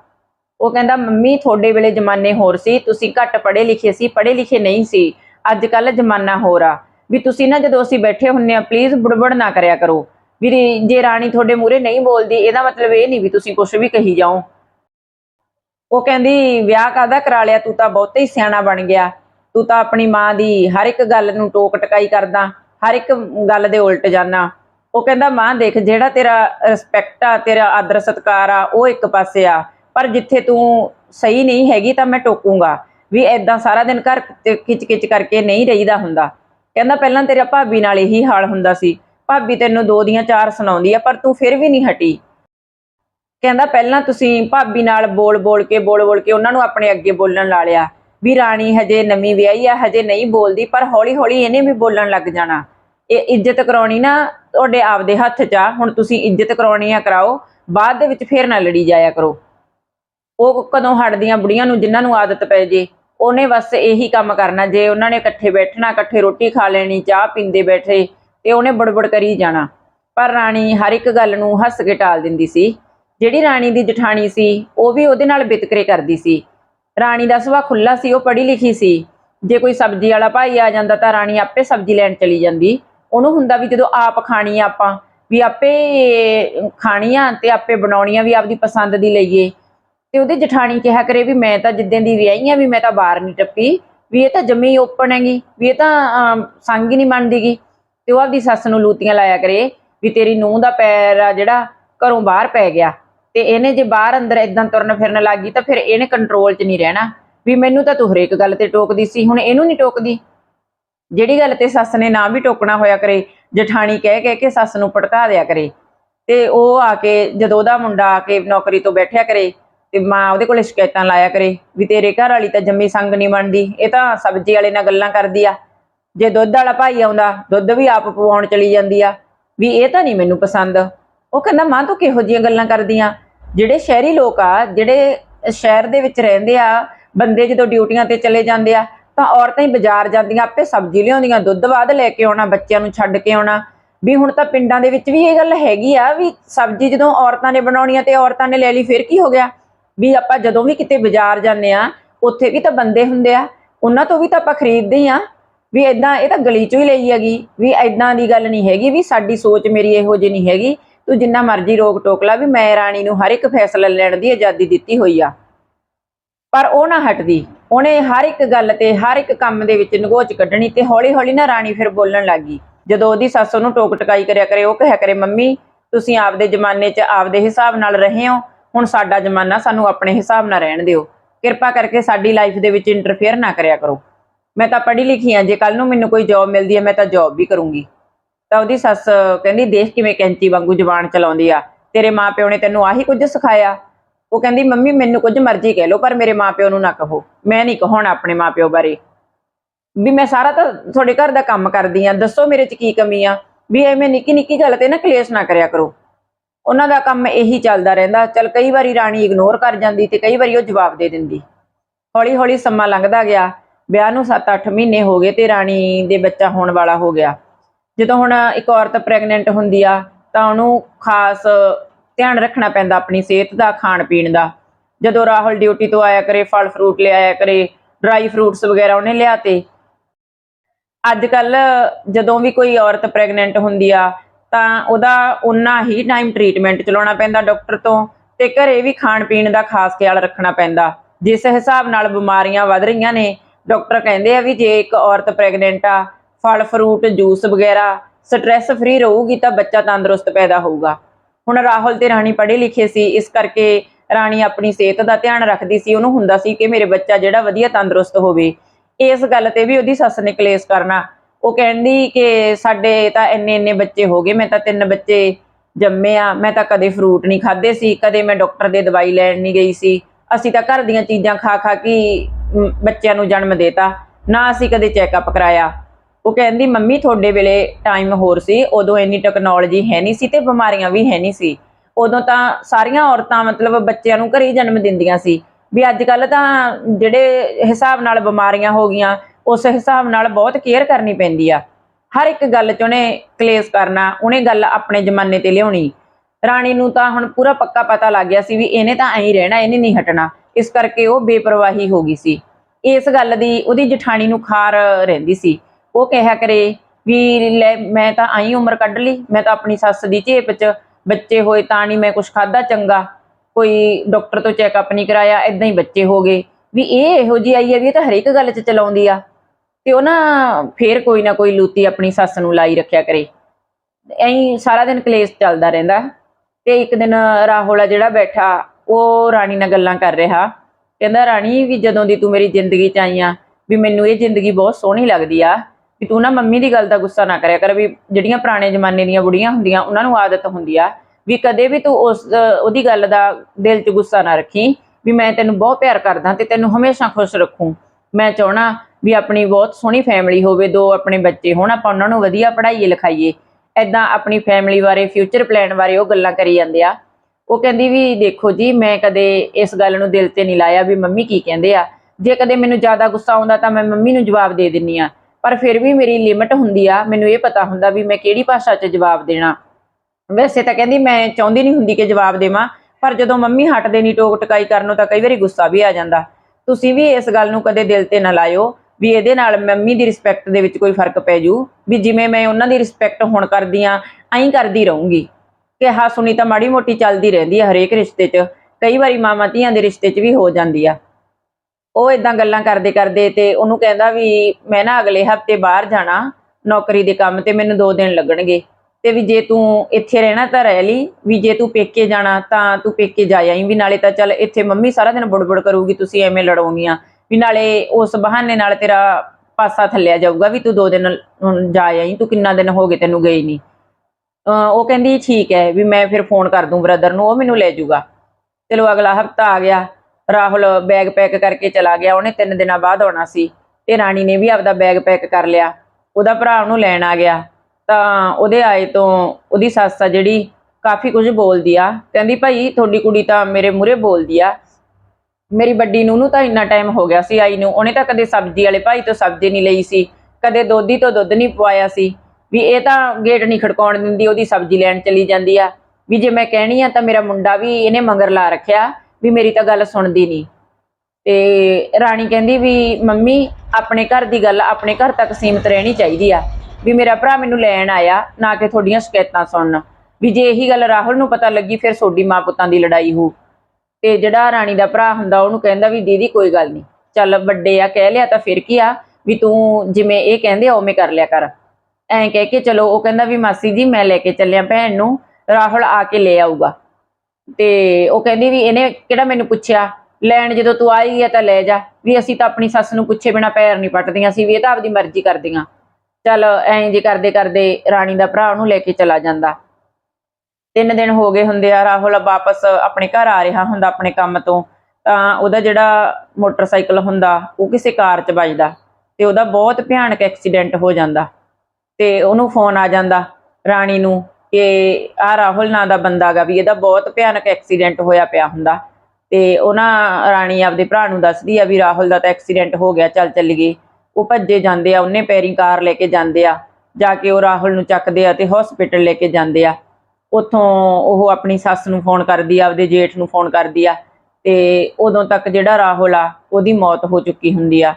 ਉਹ ਕਹਿੰਦਾ, ਮੰਮੀ, ਤੁਹਾਡੇ ਵੇਲੇ ਜ਼ਮਾਨੇ ਹੋਰ ਸੀ, ਤੁਸੀਂ ਘੱਟ ਪੜ੍ਹੇ ਲਿਖੇ ਸੀ, ਪੜ੍ਹੇ ਲਿਖੇ ਨਹੀਂ ਸੀ। ਅੱਜ ਕੱਲ ਜ਼ਮਾਨਾ ਹੋਰ ਆ। ਵੀ ਤੁਸੀਂ ਨਾ ਜਦੋਂ ਅਸੀਂ ਬੈਠੇ ਹੁੰਨੇ ਆ ਪਲੀਜ਼ ਬੁੜਬੁੜ ਨਾ ਕਰਿਆ ਕਰੋ। ਵੀ ਜੇ ਰਾਣੀ ਤੁਹਾਡੇ ਮੂਹਰੇ ਨਹੀਂ ਬੋਲਦੀ, ਇਹਦਾ ਮਤਲਬ ਇਹ ਨਹੀਂ ਵੀ ਤੁਸੀਂ ਕੁਝ ਵੀ ਕਹੀ ਜਾਓ। ਉਹ ਕਹਿੰਦੀ, ਵਿਆਹ ਕਾਦਾ ਕਰਾ ਲਿਆ? ਤੂੰ ਤਾਂ ਬਹੁਤੇ ਹੀ ਸਿਆਣਾ ਬਣ ਗਿਆ। ਤੂੰ ਤਾਂ ਆਪਣੀ ਮਾਂ ਦੀ ਹਰ ਇੱਕ ਗੱਲ ਨੂੰ ਟੋਕ ਟਕਾਈ ਕਰਦਾ, ਹਰ ਇੱਕ ਗੱਲ ਦੇ ਉਲਟ ਜਾਣਾ ਉਹ ਕਹਿੰਦਾ, ਮਾਂ, ਦੇਖ, ਜਿਹੜਾ ਤੇਰਾ ਰਿਸਪੈਕਟ ਆ, ਤੇਰਾ ਆਦਰ ਸਤਕਾਰ ਆ, ਉਹ ਇੱਕ ਪਾਸੇ ਆ। ਪਰ ਜਿੱਥੇ ਤੂੰ ਸਹੀ ਨਹੀਂ ਹੈਗੀ ਤਾਂ ਮੈਂ ਟੋਕੂਗਾ। ਵੀ ਐਦਾਂ ਸਾਰਾ ਦਿਨ ਘਰ ਤੇ ਕਿਚ ਕਿਚ ਕਰਕੇ ਨਹੀਂ ਰਹੀਦਾ ਹੁੰਦਾ। ਕਹਿੰਦਾ ਪਹਿਲਾਂ ਤੇਰਾ ਭਾਬੀ ਨਾਲ ਇਹੀ ਹਾਲ ਹੁੰਦਾ ਸੀ। ਭਾਬੀ ਤੈਨੂੰ ਦੋ ਦੀਆਂ ਚਾਰ ਸੁਣਾਉਂਦੀ ਆ, ਪਰ ਤੂੰ ਫਿਰ ਵੀ ਨਹੀਂ ਹਟੀ। ਕਹਿੰਦਾ ਪਹਿਲਾਂ ਤੁਸੀਂ ਭਾਬੀ ਨਾਲ ਬੋਲ ਬੋਲ ਕੇ ਬੋਲ ਬੋਲ ਕੇ ਉਹਨਾਂ ਨੂੰ ਆਪਣੇ ਅੱਗੇ ਬੋਲਣ ਲਾ ਲਿਆ। ਵੀ ਰਾਣੀ ਹਜੇ ਨਵੀਂ ਵਿਆਹੀ ਆ, ਹਜੇ ਨਹੀਂ ਬੋਲਦੀ, ਪਰ ਹੌਲੀ ਹੌਲੀ ਇਹਨੇ ਵੀ ਬੋਲਣ ਲੱਗ ਜਾਣਾ। ਇਹ ਇੱਜ਼ਤ ਕਰਾਉਣੀ ਨਾ ਤੁਹਾਡੇ ਆਪਦੇ ਹੱਥ 'ਚ ਆ, ਹੁਣ ਤੁਸੀਂ ਇੱਜ਼ਤ ਕਰਾਉਣੀ ਆ ਕਰਾਓ, ਬਾਅਦ ਦੇ ਵਿੱਚ ਫੇਰ ਨਾ ਲੜੀ ਜਾਇਆ ਕਰੋ। ਉਹ ਕਦੋਂ ਹਟਦੀਆਂ ਬੁੜੀਆਂ ਨੂੰ, ਜਿਨ੍ਹਾਂ ਨੂੰ ਆਦਤ ਪੈ ਜੇ। ਉਹਨੇ ਬਸ ਇਹੀ ਕੰਮ ਕਰਨਾ, ਜੇ ਉਹਨਾਂ ਨੇ ਇਕੱਠੇ ਬੈਠਣਾ, ਇਕੱਠੇ ਰੋਟੀ ਖਾ ਲੈਣੀ, ਚਾਹ ਪੀਂਦੇ ਬੈਠੇ, ਤੇ ਉਹਨੇ ਬੜਬੜ ਕਰੀ ਜਾਣਾ। ਪਰ ਰਾਣੀ ਹਰ ਇੱਕ ਗੱਲ ਨੂੰ ਹੱਸ ਕੇ ਟਾਲ ਦਿੰਦੀ ਸੀ। ਜਿਹੜੀ ਰਾਣੀ ਦੀ ਜਠਾਣੀ ਸੀ, ਉਹ ਵੀ ਉਹਦੇ ਨਾਲ ਵਿਤਕਰੇ ਕਰਦੀ ਸੀ। ਰਾਣੀ ਦਾ ਸੁਭਾਅ ਖੁੱਲਾ ਸੀ, ਉਹ ਪੜ੍ਹੀ ਲਿਖੀ ਸੀ। ਜੇ ਕੋਈ ਸਬਜ਼ੀ ਵਾਲਾ ਭਾਈ ਆ ਜਾਂਦਾ, ਤਾਂ ਰਾਣੀ ਆਪੇ ਸਬਜ਼ੀ ਲੈਣ ਚਲੀ ਜਾਂਦੀ। ਉਹਨੂੰ ਹੁੰਦਾ ਵੀ ਜਦੋਂ ਆਪ ਖਾਣੀ ਆ ਆਪਾਂ, ਵੀ ਆਪੇ ਖਾਣੀ ਆ ਤੇ ਆਪੇ ਬਣਾਉਣੀ ਆ ਵੀ ਆਪਦੀ ਪਸੰਦ ਦੀ ਲਈਏ। ਤੇ ਉਹਦੀ ਜਠਾਣੀ ਕਿਹਾ ਕਰੇ ਵੀ ਮੈਂ ਤਾਂ ਜਿੱਦਾਂ ਦੀ ਵਿਆਹੀ ਆ ਵੀ ਮੈਂ ਤਾਂ ਬਾਹਰ ਨਹੀਂ ਟੱਪੀ, ਵੀ ਇਹ ਤਾਂ ਜੰਮੀ ਓਪਨ ਹੈਗੀ, ਵੀ ਇਹ ਤਾਂ ਸੰਗ ਹੀ ਨਹੀਂ ਮੰਨਦੀਗੀ ਤੇ ਉਹ ਆਪਦੀ ਸੱਸ ਨੂੰ ਲੂਤੀਆਂ ਲਾਇਆ ਕਰੇ ਵੀ ਤੇਰੀ ਨੂੰਹ ਦਾ ਪੈਰ ਆ ਜਿਹੜਾ ਘਰੋਂ ਬਾਹਰ ਪੈ ਗਿਆ। ਤੇ ਇਹਨੇ ਜੇ ਬਾਹਰ ਅੰਦਰ ਇਦਾਂ ਤੁਰਨ ਫਿਰਨ ਲੱਗੀ ਤਾਂ ਫਿਰ ਇਹਨੇ ਕੰਟਰੋਲ 'ਚ ਨਹੀਂ ਰਹਿਣਾ। ਵੀ ਮੈਨੂੰ ਤਾਂ ਤੂੰ ਹਰੇਕ ਗੱਲ ਤੇ ਟੋਕਦੀ ਸੀ, ਹੁਣ ਇਹਨੂੰ ਨਹੀਂ ਟੋਕਦੀ। ਜਿਹੜੀ ਗੱਲ ਤੇ ਸੱਸ ਨੇ ਨਾ ਵੀ ਟੋਕਣਾ ਹੋਇਆ ਕਰੇ, ਜਠਾਣੀ ਕਹਿ ਕਹਿ ਕੇ ਸੱਸ ਨੂੰ ਭੜਕਾ ਦਿਆ ਕਰੇ। ਤੇ ਉਹ ਆ ਕੇ, ਜਦੋਂ ਉਹਦਾ ਮੁੰਡਾ ਆ ਕੇ ਨੌਕਰੀ ਤੋਂ ਬੈਠਿਆ ਕਰੇ ਤੇ ਮਾਂ ਉਹਦੇ ਕੋਲੇ ਸ਼ਿਕਾਇਤਾਂ ਲਾਇਆ ਕਰੇ ਵੀ ਤੇਰੇ ਘਰ ਵਾਲੀ ਤਾਂ ਜੰਮੀ ਸੰਗ ਨਹੀਂ ਬਣਦੀ, ਇਹ ਤਾਂ ਸਬਜ਼ੀ ਵਾਲੇ ਨਾਲ ਗੱਲਾਂ ਕਰਦੀ ਆ। ਜੇ ਦੁੱਧ ਵਾਲਾ ਭਾਈ ਆਉਂਦਾ, ਦੁੱਧ ਵੀ ਆਪ ਪਵਾਉਣ ਚਲੀ ਜਾਂਦੀ ਆ, ਵੀ ਇਹ ਤਾਂ ਨਹੀਂ ਮੈਨੂੰ ਪਸੰਦ। ਉਹ ਕਹਿੰਦਾ, ਮਾਂ, ਤੂੰ ਕਿਹੋ ਜੀਆਂ ਗੱਲਾਂ ਕਰਦੀਆਂ? ਜਿਹੜੇ ਸ਼ਹਿਰੀ ਲੋਕ ਆ, ਜਿਹੜੇ ਸ਼ਹਿਰ ਦੇ ਵਿੱਚ ਰਹਿੰਦੇ ਆ, ਬੰਦੇ ਜਦੋਂ ਡਿਊਟੀਆਂ ਤੇ ਚਲੇ ਜਾਂਦੇ ਆ, ਤਾਂ ਔਰਤਾਂ ਹੀ ਬਾਜ਼ਾਰ ਜਾਂਦੀਆਂ, ਆਪੇ ਸਬਜ਼ੀ ਲਿਆਉਂਦੀਆਂ, ਦੁੱਧ ਬਾਅਦ ਲੈ ਕੇ ਆਉਣਾ, ਬੱਚਿਆਂ ਨੂੰ ਛੱਡ ਕੇ ਆਉਣਾ। ਵੀ ਹੁਣ ਤਾਂ ਪਿੰਡਾਂ ਦੇ ਵਿੱਚ ਵੀ ਇਹ ਗੱਲ ਹੈਗੀ ਆ ਵੀ ਸਬਜ਼ੀ ਜਦੋਂ ਔਰਤਾਂ ਨੇ ਬਣਾਉਣੀ ਆ ਤੇ ਔਰਤਾਂ ਨੇ ਲੈ ਲਈ, ਫਿਰ ਕੀ ਹੋ ਗਿਆ? ਵੀ ਆਪਾਂ ਜਦੋਂ ਵੀ ਕਿਤੇ ਬਾਜ਼ਾਰ ਜਾਂਦੇ ਆ ਉੱਥੇ ਵੀ ਤਾਂ ਬੰਦੇ ਹੁੰਦੇ ਆ। ਉਹਨਾਂ ਤੋਂ ਵੀ ਤਾਂ ਆਪਾਂ ਖਰੀਦਦੇ ਹੀ। ਆ ਵੀ ਇਦਾਂ ਇਹ ਤਾਂ ਗਲੀ ਚੋਂ ਹੀ ਲਈ ਹੈਗੀ। ਵੀ ਇਦਾਂ ਦੀ ਗੱਲ ਨਹੀਂ ਹੈਗੀ ਵੀ ਸਾਡੀ ਸੋਚ ਮੇਰੀ ਇਹੋ ਜਿਹੀ ਨਹੀਂ ਹੈਗੀ। ਤੂੰ ਜਿੰਨਾ ਮਰਜ਼ੀ ਰੋਕ ਟੋਕ ਲਾ ਵੀ ਮੈਂ ਰਾਣੀ ਨੂੰ ਹਰ ਇੱਕ ਫੈਸਲਾ ਲੈਣ ਦੀ ਆਜ਼ਾਦੀ ਦਿੱਤੀ ਹੋਈ ਆ। ਪਰ ਉਹ ਨਾ ਹਟਦੀ। ਉਹਨੇ ਹਰ ਇੱਕ ਗੱਲ ਤੇ, ਹਰ ਇੱਕ ਕੰਮ ਦੇ ਵਿੱਚ ਨਗੋਚ ਕੱਢਣੀ ਤੇ ਹੌਲੀ ਹੌਲੀ ਨਾ ਰਾਣੀ ਫਿਰ ਬੋਲਣ ਲੱਗੀ ਜਦੋਂ ਉਹਦੀ ਸੱਸ ਉਹਨੂੰ ਟੋਕ ਟਕਾਈ ਕਰਿਆ ਕਰੇ, ਉਹ ਕਹਿਆ ਕਰੇ, ਮੰਮੀ, ਤੁਸੀਂ ਆਪਦੇ ਜ਼ਮਾਨੇ 'ਚ ਆਪਦੇ ਹਿਸਾਬ ਨਾਲ ਰਹੇ ਹੋ। ਹੁਣ ਸਾਡਾ ਜ਼ਮਾਨਾ ਸਾਨੂੰ ਆਪਣੇ ਹਿਸਾਬ ਨਾਲ ਰਹਿਣ ਦਿਓ। ਕਿਰਪਾ ਕਰਕੇ ਸਾਡੀ ਲਾਈਫ ਦੇ ਵਿੱਚ ਇੰਟਰਫੇਅਰ ਨਾ ਕਰਿਆ ਕਰੋ। ਮੈਂ ਤਾਂ ਪੜ੍ਹੀ ਲਿਖੀ ਆ ਜੇ ਕੱਲ ਨੂੰ ਮੈਨੂੰ ਕੋਈ ਜੌਬ ਮਿਲਦੀ ਹੈ, ਮੈਂ ਤਾਂ ਜੌਬ ਵੀ ਕਰੂੰਗੀ। ਤਾਂ ਉਹਦੀ ਸੱਸ ਕਹਿੰਦੀ, ਦੇਖ ਕਿਵੇਂ ਕੈਂਚੀ ਵਾਂਗੂ ਜ਼ੁਬਾਨ ਚਲਾਉਂਦੀ ਆ। ਤੇਰੇ ਮਾਪਿਓ ਨੇ ਤੈਨੂੰ ਆਹੀ ਕੁਝ ਸਿਖਾਇਆ। ਉਹ ਕਹਿੰਦੀ, ਮੰਮੀ, ਮੈਨੂੰ ਕੁਝ ਮਰਜ਼ੀ ਕਹਿ ਲਓ, ਪਰ ਮੇਰੇ ਮਾਪਿਓ ਨੂੰ ਨਾ ਕਹੋ। ਮੈਂ ਨਹੀਂ ਕਹਾਉਣਾ ਆਪਣੇ ਮਾਪਿਓ ਬਾਰੇ। ਵੀ ਮੈਂ ਸਾਰਾ ਤਾਂ ਤੁਹਾਡੇ ਘਰ ਦਾ ਕੰਮ ਕਰਦੀ ਆ ਦੱਸੋ ਮੇਰੇ 'ਚ ਕੀ ਕਮੀ ਆ? ਵੀ ਐਵੇਂ ਨਿੱਕੀ ਨਿੱਕੀ ਗੱਲ ਤੇ ਨਾ ਕਲੇਸ਼ ਨਾ ਕਰਿਆ ਕਰੋ। ਉਹਨਾਂ ਦਾ ਕੰਮ ਇਹੀ ਚੱਲਦਾ ਰਹਿੰਦਾ, ਚਲ ਕਈ ਵਾਰੀ ਰਾਣੀ ਇਗਨੋਰ ਕਰ ਜਾਂਦੀ ਤੇ ਕਈ ਵਾਰੀ ਉਹ ਜਵਾਬ ਦੇ ਦਿੰਦੀ। ਹੌਲੀ ਹੌਲੀ ਸਮਾਂ ਲੰਘਦਾ ਗਿਆ, ਵਿਆਹ ਨੂੰ 7-8 ਮਹੀਨੇ ਹੋ ਗਏ ਤੇ ਰਾਣੀ ਦੇ ਬੱਚਾ ਹੋਣ ਵਾਲਾ ਹੋ ਗਿਆ। ਜਦੋਂ ਹੁਣ ਇੱਕ ਔਰਤ ਪ੍ਰੈਗਨੈਂਟ ਹੁੰਦੀ ਆ, ਤਾਂ ਉਹਨੂੰ ਖਾਸ ਧਿਆਨ ਰੱਖਣਾ ਪੈਂਦਾ ਆਪਣੀ ਸਿਹਤ ਦਾ ਖਾਣ ਪੀਣ ਦਾ। ਜਦੋਂ ਰਾਹੁਲ ਡਿਊਟੀ ਤੋਂ ਆਇਆ ਕਰੇ, ਫਲ ਫਰੂਟ ਲਿਆਇਆ ਕਰੇ ਡਰਾਈ ਫਰੂਟਸ ਵਗੈਰਾ ਉਹਨੇ ਲਿਆਤੇ। ਅੱਜ ਕੱਲ ਜਦੋਂ ਵੀ ਕੋਈ ਔਰਤ ਪ੍ਰੈਗਨੈਂਟ ਹੁੰਦੀ ਆ ਤਾਂ ਉਹਦਾ ਉਨਾ ਹੀ ਟਾਈਮ ਟ੍ਰੀਟਮੈਂਟ ਚਲਾਉਣਾ ਪੈਂਦਾ ਡਾਕਟਰ ਤੋਂ ਤੇ ਘਰੇ ਵੀ ਖਾਣ ਪੀਣ ਦਾ ਖਾਸ ਖਿਆਲ ਰੱਖਣਾ ਪੈਂਦਾ। ਜਿਸ ਹਿਸਾਬ ਨਾਲ ਬਿਮਾਰੀਆਂ ਵੱਧ ਰਹੀਆਂ ਨੇ ਡਾਕਟਰ ਕਹਿੰਦੇ ਆ ਵੀ ਜੇ ਇੱਕ ਔਰਤ ਪ੍ਰੈਗਨੈਂਟ ਆ, ਫਲ ਫਰੂਟ ਜੂਸ ਵਗੈਰਾ ਸਟ੍ਰੈਸ ਫ੍ਰੀ ਰਹੂਗੀ ਤਾਂ ਬੱਚਾ ਤੰਦਰੁਸਤ ਪੈਦਾ ਹੋਊਗਾ। ਹੁਣ ਰਾਹੁਲ ਤੇ ਰਾਣੀ ਪੜ੍ਹੇ ਲਿਖੇ ਸੀ, ਇਸ ਕਰਕੇ ਰਾਣੀ ਆਪਣੀ ਸਿਹਤ ਦਾ ਧਿਆਨ ਰੱਖਦੀ ਸੀ, ਉਹਨੂੰ ਹੁੰਦਾ ਸੀ ਕਿ ਮੇਰੇ ਬੱਚਾ ਜਿਹੜਾ ਵਧੀਆ ਤੰਦਰੁਸਤ ਹੋਵੇ। ਇਸ ਗੱਲ ਤੇ ਵੀ ਉਹਦੀ ਸੱਸ ਨੇ ਕਲੇਸ਼ ਕਰਨਾ। ਉਹ ਕਹਿੰਦੀ ਕਿ ਸਾਡੇ ਤਾਂ ਇੰਨੇ ਇੰਨੇ ਬੱਚੇ ਹੋ ਗਏ, ਮੈਂ ਤਾਂ ਤਿੰਨ ਬੱਚੇ ਜੰਮੇ ਆ, ਮੈਂ ਤਾਂ ਕਦੇ ਫਰੂਟ ਨਹੀਂ ਖਾਦੇ ਸੀ, ਕਦੇ ਮੈਂ ਡਾਕਟਰ ਦੇ ਦਵਾਈ ਲੈਣ ਨਹੀਂ ਗਈ ਸੀ। ਅਸੀਂ ਤਾਂ ਘਰ ਦੀਆਂ ਚੀਜ਼ਾਂ ਖਾ ਖਾ ਕੇ ਬੱਚਿਆਂ ਨੂੰ ਜਨਮ ਦੇਤਾ, ਨਾ ਅਸੀਂ ਕਦੇ ਚੈੱਕਅਪ ਕਰਾਇਆ। ਉਹ ਕਹਿੰਦੀ, ਮੰਮੀ, ਤੁਹਾਡੇ ਵੇਲੇ ਟਾਈਮ ਹੋਰ ਸੀ, ਉਦੋਂ ਇੰਨੀ ਟੈਕਨੋਲੋਜੀ ਹੈ ਨਹੀਂ ਸੀ ਤੇ ਬਿਮਾਰੀਆਂ ਵੀ ਹੈ ਨਹੀਂ ਸੀ। ਉਦੋਂ ਤਾਂ ਸਾਰੀਆਂ ਔਰਤਾਂ ਮਤਲਬ ਬੱਚਿਆਂ ਨੂੰ ਘਰੇ ਹੀ ਜਨਮ ਦਿੰਦੀਆਂ ਸੀ। ਵੀ ਅੱਜ ਕੱਲ ਤਾਂ ਜਿਹੜੇ ਹਿਸਾਬ ਨਾਲ ਬਿਮਾਰੀਆਂ ਹੋ ਗਈਆਂ ਉਸ ਹਿਸਾਬ ਨਾਲ ਬਹੁਤ ਕੇਅਰ ਕਰਨੀ ਪੈਂਦੀ ਆ। ਹਰ ਇੱਕ ਗੱਲ 'ਚ ਉਹਨੇ ਕਲੇਸ਼ ਕਰਨਾ, ਉਹਨੇ ਗੱਲ ਆਪਣੇ ਜ਼ਮਾਨੇ ਤੇ ਲਿਆਉਣੀ। ਰਾਣੀ ਨੂੰ ਤਾਂ ਹੁਣ ਪੂਰਾ ਪੱਕਾ ਪਤਾ ਲੱਗ ਗਿਆ ਸੀ ਵੀ ਇਹਨੇ ਤਾਂ ਐਂ ਰਹਿਣਾ, ਇਹਨੇ ਨਹੀਂ ਹਟਣਾ। ਇਸ ਕਰਕੇ ਉਹ ਬੇਪਰਵਾਹੀ ਹੋ ਗਈ ਸੀ। ਇਸ ਗੱਲ ਦੀ ਉਹਦੀ ਜਠਾਣੀ ਨੂੰ ਖਾਰ ਰਹਿੰਦੀ ਸੀ। ਉਹ ਕਿਹਾ ਕਰੇ ਵੀ ਲੈ, ਮੈਂ ਤਾਂ ਆਈ ਉਮਰ ਕੱਢ ਲਈ, ਮੈਂ ਤਾਂ ਆਪਣੀ ਸੱਸ ਦੀ ਝੇਪ 'ਚ ਬੱਚੇ ਹੋਏ ਤਾਂ ਨਹੀਂ ਮੈਂ ਕੁਝ ਖਾਦਾ ਚੰਗਾ। ਕੋਈ ਡਾਕਟਰ ਤੋਂ ਚੈੱਕਅਪ ਨਹੀਂ ਕਰਾਇਆ ਇਦਾਂ ਹੀ ਬੱਚੇ ਹੋ ਗਏ। ਵੀ ਇਹ ਇਹੋ ਜੀ ਆਈ ਹੈ ਵੀ ਇਹ ਤਾਂ ਹਰੇਕ ਗੱਲ 'ਚ ਚਲਾਉਂਦੀ ਆ। ਤੇ ਉਹ ਨਾ ਫੇਰ ਕੋਈ ਨਾ ਕੋਈ ਲੂਤੀ ਆਪਣੀ ਸੱਸ ਨੂੰ ਲਾਈ ਰੱਖਿਆ ਕਰੇ। ਐਂ ਸਾਰਾ ਦਿਨ ਕਲੇਸ਼ ਚੱਲਦਾ ਰਹਿੰਦਾ। ਤੇ ਇੱਕ ਦਿਨ ਰਾਹੁਲ ਆ ਜਿਹੜਾ ਬੈਠਾ, ਉਹ ਰਾਣੀ ਨਾਲ ਗੱਲਾਂ ਕਰ ਰਿਹਾ। ਕਹਿੰਦਾ, ਰਾਣੀ, ਵੀ ਜਦੋਂ ਦੀ ਤੂੰ ਮੇਰੀ ਜ਼ਿੰਦਗੀ 'ਚ ਆਈ ਆ, ਵੀ ਮੈਨੂੰ ਇਹ ਜ਼ਿੰਦਗੀ ਬਹੁਤ ਸੋਹਣੀ ਲੱਗਦੀ ਆ, ਵੀ ਤੂੰ ਨਾ ਮੰਮੀ ਦੀ ਗੱਲ ਦਾ ਗੁੱਸਾ ਨਾ ਕਰਿਆ ਕਰ, ਵੀ ਜਿਹੜੀਆਂ ਪੁਰਾਣੇ ਜ਼ਮਾਨੇ ਦੀਆਂ ਬੁੜੀਆਂ ਹੁੰਦੀਆਂ, ਉਹਨਾਂ ਨੂੰ ਆਦਤ ਹੁੰਦੀ ਆ, ਵੀ ਕਦੇ ਵੀ ਤੂੰ ਉਸ, ਉਹਦੀ ਗੱਲ ਦਾ ਦਿਲ 'ਚ ਗੁੱਸਾ ਨਾ ਰੱਖੀ, ਵੀ ਮੈਂ ਤੈਨੂੰ ਬਹੁਤ ਪਿਆਰ ਕਰਦਾ ਤੇ ਤੈਨੂੰ ਹਮੇਸ਼ਾ ਖੁਸ਼ ਰੱਖੂੰ। ਮੈਂ ਚਾਹਣਾ ਵੀ ਆਪਣੀ ਬਹੁਤ ਸੋਹਣੀ ਫੈਮਿਲੀ ਹੋਵੇ, ਦੋ ਆਪਣੇ ਬੱਚੇ ਹੋਣ, ਆਪਾਂ ਉਹਨਾਂ ਨੂੰ ਵਧੀਆ ਪੜ੍ਹਾਈਏ, ਲਿਖਾਈਏ। ਐਦਾਂ ਆਪਣੀ ਫੈਮਿਲੀ ਬਾਰੇ ਫਿਊਚਰ ਪਲਾਨ ਬਾਰੇ ਉਹ ਗੱਲਾਂ ਕਰੀ ਜਾਂਦੇ ਆ। ਉਹ ਕਹਿੰਦੀ ਵੀ ਦੇਖੋ ਜੀ, ਮੈਂ ਕਦੇ ਇਸ ਗੱਲ ਨੂੰ ਦਿਲ ਤੇ ਨਹੀਂ ਲਾਇਆ ਵੀ ਮੰਮੀ ਕੀ ਕਹਿੰਦੇ ਆ। ਜੇ ਕਦੇ ਮੈਨੂੰ ਜ਼ਿਆਦਾ ਗੁੱਸਾ ਆਉਂਦਾ ਤਾਂ ਮੈਂ ਮੰਮੀ ਨੂੰ ਜਵਾਬ ਦੇ ਦਿੰਨੀ ਆ। ਪਰ ਫਿਰ ਵੀ ਮੇਰੀ ਲਿਮਟ ਹੁੰਦੀ ਆ। ਮੈਨੂੰ ਇਹ ਪਤਾ ਹੁੰਦਾ ਵੀ ਮੈਂ ਕਿਹੜੀ ਭਾਸ਼ਾ 'ਚ ਜਵਾਬ ਦੇਣਾ। ਵੈਸੇ ਤਾਂ ਕਹਿੰਦੀ ਮੈਂ ਚਾਹੁੰਦੀ ਨਹੀਂ ਹੁੰਦੀ ਕਿ ਜਵਾਬ ਦੇਵਾਂ, ਪਰ ਜਦੋਂ ਮੰਮੀ ਹਟਦੇ ਨਹੀਂ ਟੋਕ ਟਕਾਈ ਕਰਨੋਂ ਤਾਂ ਕਈ ਵਾਰੀ ਗੁੱਸਾ ਵੀ ਆ ਜਾਂਦਾ। ਤੁਸੀਂ ਵੀ ਇਸ ਗੱਲ ਨੂੰ ਕਦੇ ਦਿਲ ਤੇ ਨਾ ਲਾਇਓ। ਵੀ ਇਹਦੇ ਨਾਲ ਮੰਮੀ ਦੀ ਰਿਸਪੈਕਟ ਦੇ ਵਿੱਚ ਕੋਈ ਫ਼ਰਕ ਪੈ ਜੂ, ਵੀ ਜਿਵੇਂ ਮੈਂ ਉਹਨਾਂ ਦੀ ਰਿਸਪੈਕਟ ਹੁਣ ਕਰਦੀ ਆ, ਐਂ ਕਰਦੀ ਰਹੂੰਗੀ। ਕਿਹਾ ਸੁਣੀ ਤਾਂ ਮਾੜੀ ਮੋਟੀ ਚੱਲਦੀ ਰਹਿੰਦੀ ਆ ਹਰੇਕ ਰਿਸ਼ਤੇ 'ਚ, ਕਈ ਵਾਰੀ ਮਾਮਾ ਧੀਆਂ ਦੇ ਰਿਸ਼ਤੇ 'ਚ ਵੀ ਹੋ ਜਾਂਦੀ ਆ। ਉਹ ਇਦਾਂ ਗੱਲਾਂ ਕਰਦੇ ਕਰਦੇ ਤੇ ਉਹਨੂੰ ਕਹਿੰਦਾ ਵੀ ਮੈਂ ਨਾ ਅਗਲੇ ਹਫ਼ਤੇ ਬਾਹਰ ਜਾਣਾ ਨੌਕਰੀ ਦੇ ਕੰਮ ਤੇ ਮੈਨੂੰ 2 ਦਿਨ ਲੱਗਣਗੇ। ਤੇ ਵੀ ਜੇ ਤੂੰ ਇੱਥੇ ਰਹਿਣਾ ਤਾਂ ਰਹਿ ਲਈ, ਵੀ ਜੇ ਤੂੰ ਪੇਕੇ ਜਾਣਾ ਤਾਂ ਤੂੰ ਪੇਕੇ ਜਾ ਆਈ, ਵੀ ਨਾਲੇ ਤਾਂ ਚੱਲ ਇੱਥੇ ਮੰਮੀ ਸਾਰਾ ਦਿਨ ਬੁੜਬੁੜ ਕਰੂਗੀ, ਤੁਸੀਂ ਐਵੇਂ ਲੜੋਗੀਆਂ ਵੀ ਨਾਲੇ ਉਸ ਬਹਾਨੇ ਨਾਲ ਤੇਰਾ ਪਾਸਾ ਥੱਲਿਆ ਜਾਊਗਾ ਵੀ ਤੂੰ ਦੋ ਦਿਨ ਹੁਣ ਜਾ ਆਈ, ਤੂੰ ਕਿੰਨਾ ਦਿਨ ਹੋ ਗਏ ਤੈਨੂੰ ਗਈ ਨਹੀਂ ਉਹ ਕਹਿੰਦੀ, ਠੀਕ ਹੈ, ਵੀ ਮੈਂ ਫਿਰ ਫੋਨ ਕਰ ਦੂੰ ਬ੍ਰਦਰ ਨੂੰ, ਉਹ ਮੈਨੂੰ ਲੈ ਜਾਊਗਾ। ਚਲੋ ਅਗਲਾ ਹਫਤਾ ਆ ਗਿਆ, ਰਾਹੁਲ ਬੈਗ ਪੈਕ ਕਰਕੇ ਚਲਾ ਗਿਆ, ਉਹਨੇ 3 ਦਿਨਾਂ ਬਾਅਦ ਆਉਣਾ ਸੀ ਤੇ ਰਾਣੀ ਨੇ ਵੀ ਆਪਦਾ ਬੈਗ ਪੈਕ ਕਰ ਲਿਆ, ਉਹਦਾ ਭਰਾ ਉਹਨੂੰ ਲੈਣ ਆ ਗਿਆ। ਤਾਂ ਉਹਦੇ ਆਏ ਤੋਂ ਉਹਦੀ ਸੱਸ ਆ ਜਿਹੜੀ, ਕਾਫੀ ਕੁਝ ਬੋਲਦੀ ਆ, ਕਹਿੰਦੀ, ਭਾਈ, ਤੁਹਾਡੀ ਕੁੜੀ ਤਾਂ ਮੇਰੇ ਮੂਹਰੇ ਬੋਲਦੀ ਆ ਮੇਰੀ ਵੱਡੀ ਨੂੰ ਨੂੰ ਤਾਂ ਇੰਨਾ ਟਾਈਮ ਹੋ ਗਿਆ ਸੀ ਆਈ ਨੂੰ। ਉਹਨੇ ਤਾਂ ਕਦੇ ਸਬਜ਼ੀ ਵਾਲੇ ਭਾਈ ਤੋਂ ਸਬਜ਼ੀ ਨਹੀਂ ਲਈ ਸੀ। ਕਦੇ ਦੋਧੀ ਤੋਂ ਦੁੱਧ ਨਹੀਂ ਪਵਾਇਆ ਸੀ। ਵੀ ਇਹ ਤਾਂ ਗੇਟ ਨਹੀਂ ਖੜਕਾਉਣ ਦਿੰਦੀ, ਉਹਦੀ ਸਬਜ਼ੀ ਲੈਣ ਚਲੀ ਜਾਂਦੀ ਆ। ਵੀ ਜੇ ਮੈਂ ਕਹਿਣੀ ਆ ਤਾਂ ਮੇਰਾ ਮੁੰਡਾ ਵੀ ਇਹਨੇ ਮੰਗਰ ਲਾ ਰੱਖਿਆ ਵੀ ਮੇਰੀ ਤਾਂ ਗੱਲ ਸੁਣਦੀ ਨਹੀਂ। ਤੇ ਰਾਣੀ ਕਹਿੰਦੀ ਵੀ, ਮੰਮੀ, ਆਪਣੇ ਘਰ ਦੀ ਗੱਲ ਆਪਣੇ ਘਰ ਤੱਕ ਸੀਮਤ ਰਹਿਣੀ ਚਾਹੀਦੀ ਆ। ਵੀ ਮੇਰਾ ਭਰਾ ਮੈਨੂੰ ਲੈਣ ਆਇਆ, ਨਾ ਕਿ ਤੁਹਾਡੀਆਂ ਸ਼ਿਕਾਇਤਾਂ ਸੁਣਨ। ਵੀ ਜੇ ਇਹੀ ਗੱਲ ਰਾਹੁਲ ਨੂੰ ਪਤਾ ਲੱਗੀ, ਫਿਰ ਤੁਹਾਡੀ ਮਾਂ ਪੁੱਤਾਂ ਦੀ ਲੜਾਈ ਹੋ ਤੇ ਜਿਹੜਾ ਰਾਣੀ ਦਾ ਭਰਾ ਹੁੰਦਾ, ਉਹਨੂੰ ਕਹਿੰਦਾ ਵੀ ਦੀਦੀ ਕੋਈ ਗੱਲ ਨਹੀਂ। ਚੱਲ ਵੱਡੇ ਆ, ਕਹਿ ਲਿਆ ਤਾਂ ਫਿਰ ਕੀ ਆ? ਵੀ ਤੂੰ ਜਿਵੇਂ ਇਹ ਕਹਿੰਦੇ ਆ, ਉਵੇਂ ਕਰ ਲਿਆ ਕਰ। ਐਂ ਕਹਿ ਕੇ ਚਲੋ, ਉਹ ਕਹਿੰਦਾ ਵੀ ਮਾਸੀ ਜੀ, ਮੈਂ ਲੈ ਕੇ ਚੱਲਿਆ ਭੈਣ ਨੂੰ, ਰਾਹੁਲ ਆ ਕੇ ਲੈ ਆਊਗਾ। ਤੇ ਉਹ ਕਹਿੰਦੀ ਵੀ ਇਹਨੇ ਕਿਹੜਾ ਮੈਨੂੰ ਪੁੱਛਿਆ? ਲੈਣ ਜਦੋਂ ਤੂੰ ਆਈ ਆ ਤਾਂ ਲੈ ਜਾ। ਵੀ ਅਸੀਂ ਤਾਂ ਆਪਣੀ ਸੱਸ ਨੂੰ ਪੁੱਛੇ ਬਿਨਾ ਪੈਰ ਨਹੀਂ ਪੱਟਦੀਆਂ ਸੀ, ਵੀ ਇਹ ਤਾਂ ਆਪਦੀ ਮਰਜ਼ੀ ਕਰਦੀਆਂ। ਚੱਲ ਐਂ ਜੇ ਕਰਦੇ ਕਰਦੇ ਰਾਣੀ ਦਾ ਭਰਾ ਉਹਨੂੰ ਲੈ ਕੇ ਚਲਾ ਜਾਂਦਾ। ਤਿੰਨ ਦਿਨ ਹੋ ਗਏ ਹੁੰਦੇ ਆ, ਰਾਹੁਲ ਵਾਪਸ ਆਪਣੇ ਘਰ ਆ ਰਿਹਾ ਹੁੰਦਾ ਆਪਣੇ ਕੰਮ ਤੋਂ, ਤਾਂ ਉਹਦਾ ਜਿਹੜਾ ਮੋਟਰਸਾਈਕਲ ਹੁੰਦਾ, ਉਹ ਕਿਸੇ ਕਾਰ 'ਚ ਵੱਜਦਾ ਤੇ ਉਹਦਾ ਬਹੁਤ ਭਿਆਨਕ ਐਕਸੀਡੈਂਟ ਹੋ ਜਾਂਦਾ ਤੇ ਉਹਨੂੰ ਫੋਨ ਆ ਜਾਂਦਾ ਰਾਣੀ ਨੂੰ ਕਿ ਆ ਰਾਹੁਲ ਨਾਂ ਦਾ ਬੰਦਾ ਗਾ ਵੀ ਇਹਦਾ ਬਹੁਤ ਭਿਆਨਕ ਐਕਸੀਡੈਂਟ ਹੋਇਆ ਪਿਆ ਹੁੰਦਾ ਤੇ ਉਹਨਾਂ ਰਾਣੀ ਆਪਦੇ ਭਰਾ ਨੂੰ ਦੱਸਦੀ ਆ ਵੀ ਰਾਹੁਲ ਦਾ ਤਾਂ ਐਕਸੀਡੈਂਟ ਹੋ ਗਿਆ, ਚੱਲ ਚੱਲੀਏ ਉਹ ਭੱਜੇ ਜਾਂਦੇ ਆ, ਉਹਨੇ ਪੈਰੀ ਕਾਰ ਲੈ ਕੇ ਜਾਂਦੇ ਆ, ਜਾ ਕੇ ਉਹ ਰਾਹੁਲ ਨੂੰ ਚੱਕਦੇ ਆ ਤੇ ਹਸਪੀਟਲ ਲੈ ਕੇ ਜਾਂਦੇ ਆ। ਉਥੋਂ ਉਹ ਆਪਣੀ ਸੱਸ ਨੂੰ ਫੋਨ ਕਰਦੀ ਆ, ਆਪਦੇ ਜੇਠ ਨੂੰ ਫੋਨ ਕਰਦੀ ਆ ਤੇ ਉਦੋਂ ਤੱਕ ਜਿਹੜਾ ਰਾਹੁਲ ਆ, ਉਹਦੀ ਮੌਤ ਹੋ ਚੁੱਕੀ ਹੁੰਦੀ ਆ।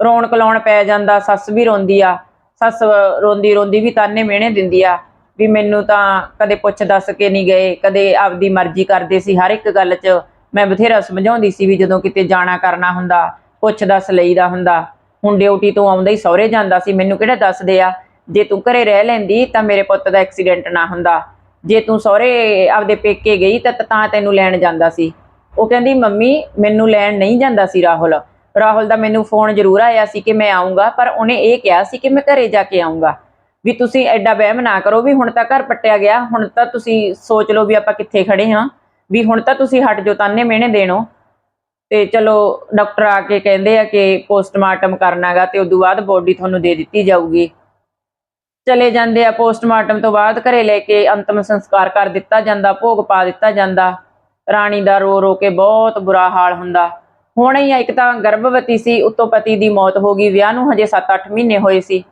ਰੋਣ ਕਲਾਉਣ ਪੈ ਜਾਂਦਾ, ਸੱਸ ਵੀ ਰੋਂਦੀ ਆ, ਸੱਸ ਰੋਂਦੀ ਰੋਂਦੀ ਵੀ ਤਾਨੇ ਮਿਹਣੇ ਦਿੰਦੀ ਆ ਵੀ ਮੈਨੂੰ ਤਾਂ ਕਦੇ ਪੁੱਛ ਦੱਸ ਕੇ ਨਹੀਂ ਗਏ, ਕਦੇ ਆਪਦੀ ਮਰਜ਼ੀ ਕਰਦੇ ਸੀ, ਹਰ ਇੱਕ ਗੱਲ 'ਚ ਮੈਂ ਬਥੇਰਾ ਸਮਝਾਉਂਦੀ ਸੀ ਵੀ ਜਦੋਂ ਕਿਤੇ ਜਾਣਾ ਕਰਨਾ ਹੁੰਦਾ, ਪੁੱਛ ਦੱਸ ਲਈਦਾ ਹੁੰਦਾ, ਹੁਣ ਡਿਊਟੀ ਤੋਂ ਆਉਂਦਾ ਹੀ ਸਹੁਰੇ ਜਾਂਦਾ ਸੀ, ਮੈਨੂੰ ਕਿਹੜਾ ਦੱਸਦੇ ਆ, ਜੇ ਤੂੰ ਘਰੇ ਰਹਿ ਲੈਂਦੀ ਤਾਂ ਮੇਰੇ ਪੁੱਤ ਦਾ ਐਕਸੀਡੈਂਟ ਨਾ ਹੁੰਦਾ। ਜੇ ਤੂੰ ਸਹੁਰੇ ਆਪਦੇ ਪੇਕੇ ਗਈ ਤਾਂ ਤਾਂ ਤੈਨੂੰ ਲੈਣ ਜਾਂਦਾ ਸੀ। ਉਹ ਕਹਿੰਦੀ, ਮੰਮੀ, ਮੈਨੂੰ ਲੈਣ ਨਹੀਂ ਜਾਂਦਾ ਸੀ ਰਾਹੁਲ। ਰਾਹੁਲ ਦਾ ਮੈਨੂੰ ਫੋਨ ਜ਼ਰੂਰ ਆਇਆ ਸੀ ਕਿ ਮੈਂ ਆਉਂਗਾ ਪਰ ਉਹਨੇ ਇਹ ਕਿਹਾ ਸੀ ਕਿ ਮੈਂ ਘਰੇ ਜਾ ਕੇ ਆਉਂਗਾ ਵੀ ਤੁਸੀਂ ਐਡਾ ਵਹਿਮ ਨਾ ਕਰੋ ਵੀ ਹੁਣ ਤਾਂ ਘਰ ਪੱਟਿਆ ਗਿਆ, ਹੁਣ ਤਾਂ ਤੁਸੀਂ ਸੋਚ ਲਓ ਵੀ ਆਪਾਂ ਕਿੱਥੇ ਖੜੇ ਹਾਂ, ਵੀ ਹੁਣ ਤਾਂ ਤੁਸੀਂ ਹਟ ਜੋ ਤਾਨੇ ਮਿਹਣੇ ਦੇਣੋ। ਤੇ ਚਲੋ, ਡਾਕਟਰ ਆ ਕੇ ਕਹਿੰਦੇ ਆ ਕਿ ਪੋਸਟਮਾਰਟਮ ਕਰਨਾਗਾ ਤੇ ਉਦੋਂ ਬਾਅਦ ਬੋਡੀ ਤੁਹਾਨੂੰ ਦੇ ਦਿੱਤੀ ਜਾਊਗੀ। ਚਲੇ ਜਾਂਦੇ ਆ, ਪੋਸਟਮਾਰਟਮ ਤੋਂ ਬਾਅਦ ਘਰੇ ਲੈ ਕੇ ਅੰਤਮ ਸੰਸਕਾਰ ਕਰ ਦਿੱਤਾ ਜਾਂਦਾ, ਭੋਗ ਪਾ ਦਿੱਤਾ ਜਾਂਦਾ। ਰਾਣੀ ਦਾ ਰੋ ਰੋ ਕੇ ਬਹੁਤ ਬੁਰਾ ਹਾਲ ਹੁੰਦਾ। ਹੁਣ ਹੀ ਇੱਕ ਤਾਂ ਗਰਭਵਤੀ ਸੀ, ਉਤੋਂ ਪਤੀ ਦੀ ਮੌਤ ਹੋ ਗਈ, ਵਿਆਹ ਨੂੰ ਹਜੇ 7-8 ਮਹੀਨੇ ਹੋਏ ਸੀ।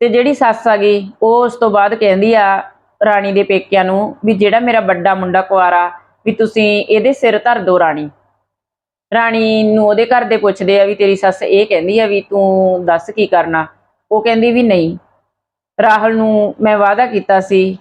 ਤੇ ਜਿਹੜੀ ਸੱਸ ਆ ਗਈ, ਉਹ ਉਸ ਤੋਂ ਬਾਅਦ ਕਹਿੰਦੀ ਆ ਰਾਣੀ ਦੇ ਪੇਕਿਆਂ ਨੂੰ ਵੀ ਜਿਹੜਾ ਮੇਰਾ ਵੱਡਾ ਮੁੰਡਾ ਕੁਆਰਾ ਵੀ ਤੁਸੀਂ ਇਹਦੇ ਸਿਰ ਧਰ ਦੋ ਰਾਣੀ। ਰਾਣੀ ਨੂੰ ਉਹਦੇ ਘਰ ਦੇ ਪੁੱਛਦੇ ਆ ਵੀ ਤੇਰੀ ਸੱਸ ਇਹ ਕਹਿੰਦੀ ਆ ਵੀ ਤੂੰ ਦੱਸ ਕੀ ਕਰਨਾ? ਉਹ ਕਹਿੰਦੀ ਵੀ ਨਹੀਂ। ਰਾਹੁਲ ਨੂੰ ਮੈਂ ਵਾਅਦਾ ਕੀਤਾ ਸੀ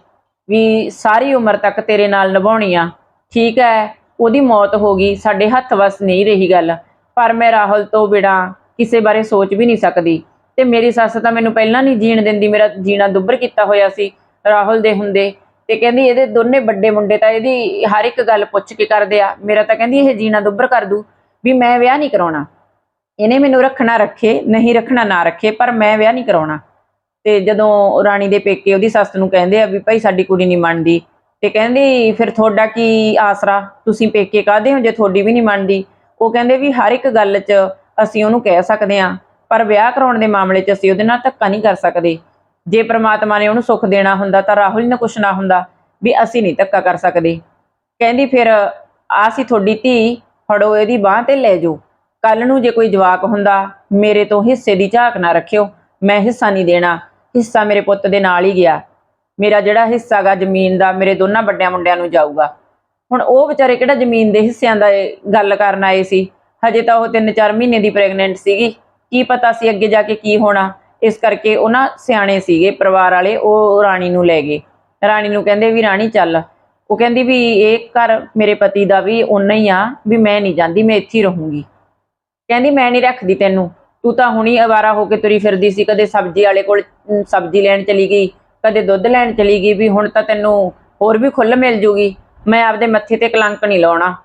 ਵੀ ਸਾਰੀ ਉਮਰ ਤੱਕ ਤੇਰੇ ਨਾਲ ਨਿਭਾਉਣੀ ਆ। ਠੀਕ ਹੈ, ਉਹਦੀ ਮੌਤ ਹੋ ਗਈ, ਸਾਡੇ ਹੱਥ ਵਸ ਨਹੀਂ ਰਹੀ ਗੱਲ। ਪਰ ਮੈਂ ਰਾਹੁਲ ਤੋਂ ਬਿਨਾ ਕਿਸੇ ਬਾਰੇ ਸੋਚ ਵੀ ਨਹੀਂ ਸਕਦੀ। ਤੇ ਮੇਰੀ ਸੱਸ ਤਾਂ ਮੈਨੂੰ ਪਹਿਲਾਂ ਨਹੀਂ ਜੀਣ ਦਿੰਦੀ, ਮੇਰਾ ਜੀਣਾ ਦੁੱਬਰ ਕੀਤਾ ਹੋਇਆ ਸੀ ਰਾਹੁਲ ਦੇ ਹੁੰਦੇ। ਤੇ ਕਹਿੰਦੀ ਇਹਦੇ ਦੋਨੇ ਵੱਡੇ ਮੁੰਡੇ ਤਾਂ ਇਹਦੀ ਹਰ ਇੱਕ ਗੱਲ ਪੁੱਛ ਕੇ ਕਰਦੇ ਆ। ਮੇਰਾ ਤਾਂ ਕਹਿੰਦੀ ਇਹ ਜੀਣਾ ਦੁੱਬਰ ਕਰ ਦੂ ਵੀ ਮੈਂ ਵਿਆਹ ਨਹੀਂ ਕਰਾਉਣਾ। ਇਹਨੇ ਮੈਨੂੰ ਰੱਖਣਾ ਰੱਖੇ, ਨਹੀਂ ਰੱਖਣਾ ਨਾ ਰੱਖੇ, ਪਰ ਮੈਂ ਵਿਆਹ ਨਹੀਂ ਕਰਾਉਣਾ। ਤੇ ਜਦੋਂ ਰਾਣੀ ਦੇ ਪੇਕੇ ਉਹਦੀ ਸੱਸ ਨੂੰ ਕਹਿੰਦੇ ਆ ਵੀ ਭਾਈ ਸਾਡੀ ਕੁੜੀ ਨਹੀਂ ਮੰਨਦੀ, ਤੇ ਕਹਿੰਦੀ ਫਿਰ ਤੁਹਾਡਾ ਕੀ ਆਸਰਾ? ਤੁਸੀਂ ਪੇਕੇ ਕਾਹਦੇ ਹੋ ਜੇ ਤੁਹਾਡੀ ਵੀ ਨਹੀਂ ਮੰਨਦੀ? ਉਹ ਕਹਿੰਦੇ ਵੀ ਹਰ ਇੱਕ ਗੱਲ 'ਚ ਅਸੀਂ ਉਹਨੂੰ ਕਹਿ ਸਕਦੇ ਆ ਪਰ ਵਿਆਹ ਕਰਾਉਣ ਦੇ ਮਾਮਲੇ 'ਚ ਅਸੀਂ ਉਹਦੇ ਨਾਲ ਧੱਕਾ ਨਹੀਂ ਕਰ ਸਕਦੇ। ਜੇ ਪ੍ਰਮਾਤਮਾ ਨੇ ਉਹਨੂੰ ਸੁੱਖ ਦੇਣਾ ਹੁੰਦਾ ਤਾਂ ਰਾਹੁਲ ਨੇ ਕੁਛ ਨਾ ਹੁੰਦਾ ਵੀ ਅਸੀਂ ਨਹੀਂ ਧੱਕਾ ਕਰ ਸਕਦੇ। ਕਹਿੰਦੀ ਫਿਰ ਆ ਸੀ ਤੁਹਾਡੀ ਧੀ, ਫੜੋ ਇਹਦੀ ਬਾਹ ਤੇ ਲੈ ਜਾਓ। ਕੱਲ ਨੂੰ ਜੇ ਕੋਈ ਜਵਾਕ ਹੁੰਦਾ, ਮੇਰੇ ਤੋਂ ਹਿੱਸੇ ਦੀ ਝਾਕ ਨਾ ਰੱਖਿਓ। ਮੈਂ ਹਿੱਸਾ ਨਹੀਂ ਦੇਣਾ। ਹਿੱਸਾ ਮੇਰੇ ਪੁੱਤ ਦੇ ਨਾਲ ਹੀ ਗਿਆ। ਮੇਰਾ ਜਿਹੜਾ ਹਿੱਸਾ ਗਾ ਜ਼ਮੀਨ ਦਾ, ਮੇਰੇ ਦੋਨਾਂ ਵੱਡਿਆਂ ਮੁੰਡਿਆਂ ਨੂੰ ਜਾਊਗਾ। ਹੁਣ ਉਹ ਵਿਚਾਰੇ ਕਿਹੜਾ ਜ਼ਮੀਨ ਦੇ ਹਿੱਸਿਆਂ ਦਾ ਗੱਲ ਕਰਨ ਆਏ ਸੀ? ਹਜੇ ਤਾਂ ਉਹ 3-4 ਮਹੀਨੇ ਦੀ ਪ੍ਰੈਗਨੈਂਟ ਸੀਗੀ। ਕੀ ਪਤਾ ਸੀ ਅੱਗੇ ਜਾ ਕੇ ਕੀ ਹੋਣਾ? ਇਸ ਕਰਕੇ ਉਹ ਨਾ ਸਿਆਣੇ ਸੀਗੇ, ਪਰਿਵਾਰ ਵਾਲੇ, ਉਹ ਰਾਣੀ ਨੂੰ ਲੈ ਗਏ। ਰਾਣੀ ਨੂੰ ਕਹਿੰਦੇ ਵੀ, ਰਾਣੀ, ਚੱਲ। ਉਹ ਕਹਿੰਦੀ ਵੀ, ਇਹ ਘਰ ਮੇਰੇ ਪਤੀ ਦਾ ਵੀ ਓਨਾ ਹੀ ਆ, ਵੀ ਮੈਂ ਨਹੀਂ ਜਾਂਦੀ, ਮੈਂ ਇੱਥੇ ਹੀ ਰਹੂੰਗੀ। ਕਹਿੰਦੀ, ਮੈਂ ਨਹੀਂ ਰੱਖਦੀ ਤੈਨੂੰ। ਤੂੰ ਤਾਂ ਹੁਣੀ ਅਵਾਰਾ ਹੋ ਕੇ ਤੁਰੀ ਫਿਰਦੀ ਸੀ, ਕਦੇ ਸਬਜ਼ੀ ਵਾਲੇ ਕੋਲ ਸਬਜ਼ੀ ਲੈਣ ਚਲੀ ਗਈ, ਕਦੇ ਦੁੱਧ ਲੈਣ ਚਲੀ ਗਈ, ਵੀ ਹੁਣ ਤਾਂ ਤੈਨੂੰ ਹੋਰ ਵੀ ਖੁੱਲ ਮਿਲ ਜੂਗੀ। ਮੈਂ ਆਪਦੇ ਮੱਥੇ ਤੇ ਕਲੰਕ ਨਹੀਂ ਲਾਉਣਾ।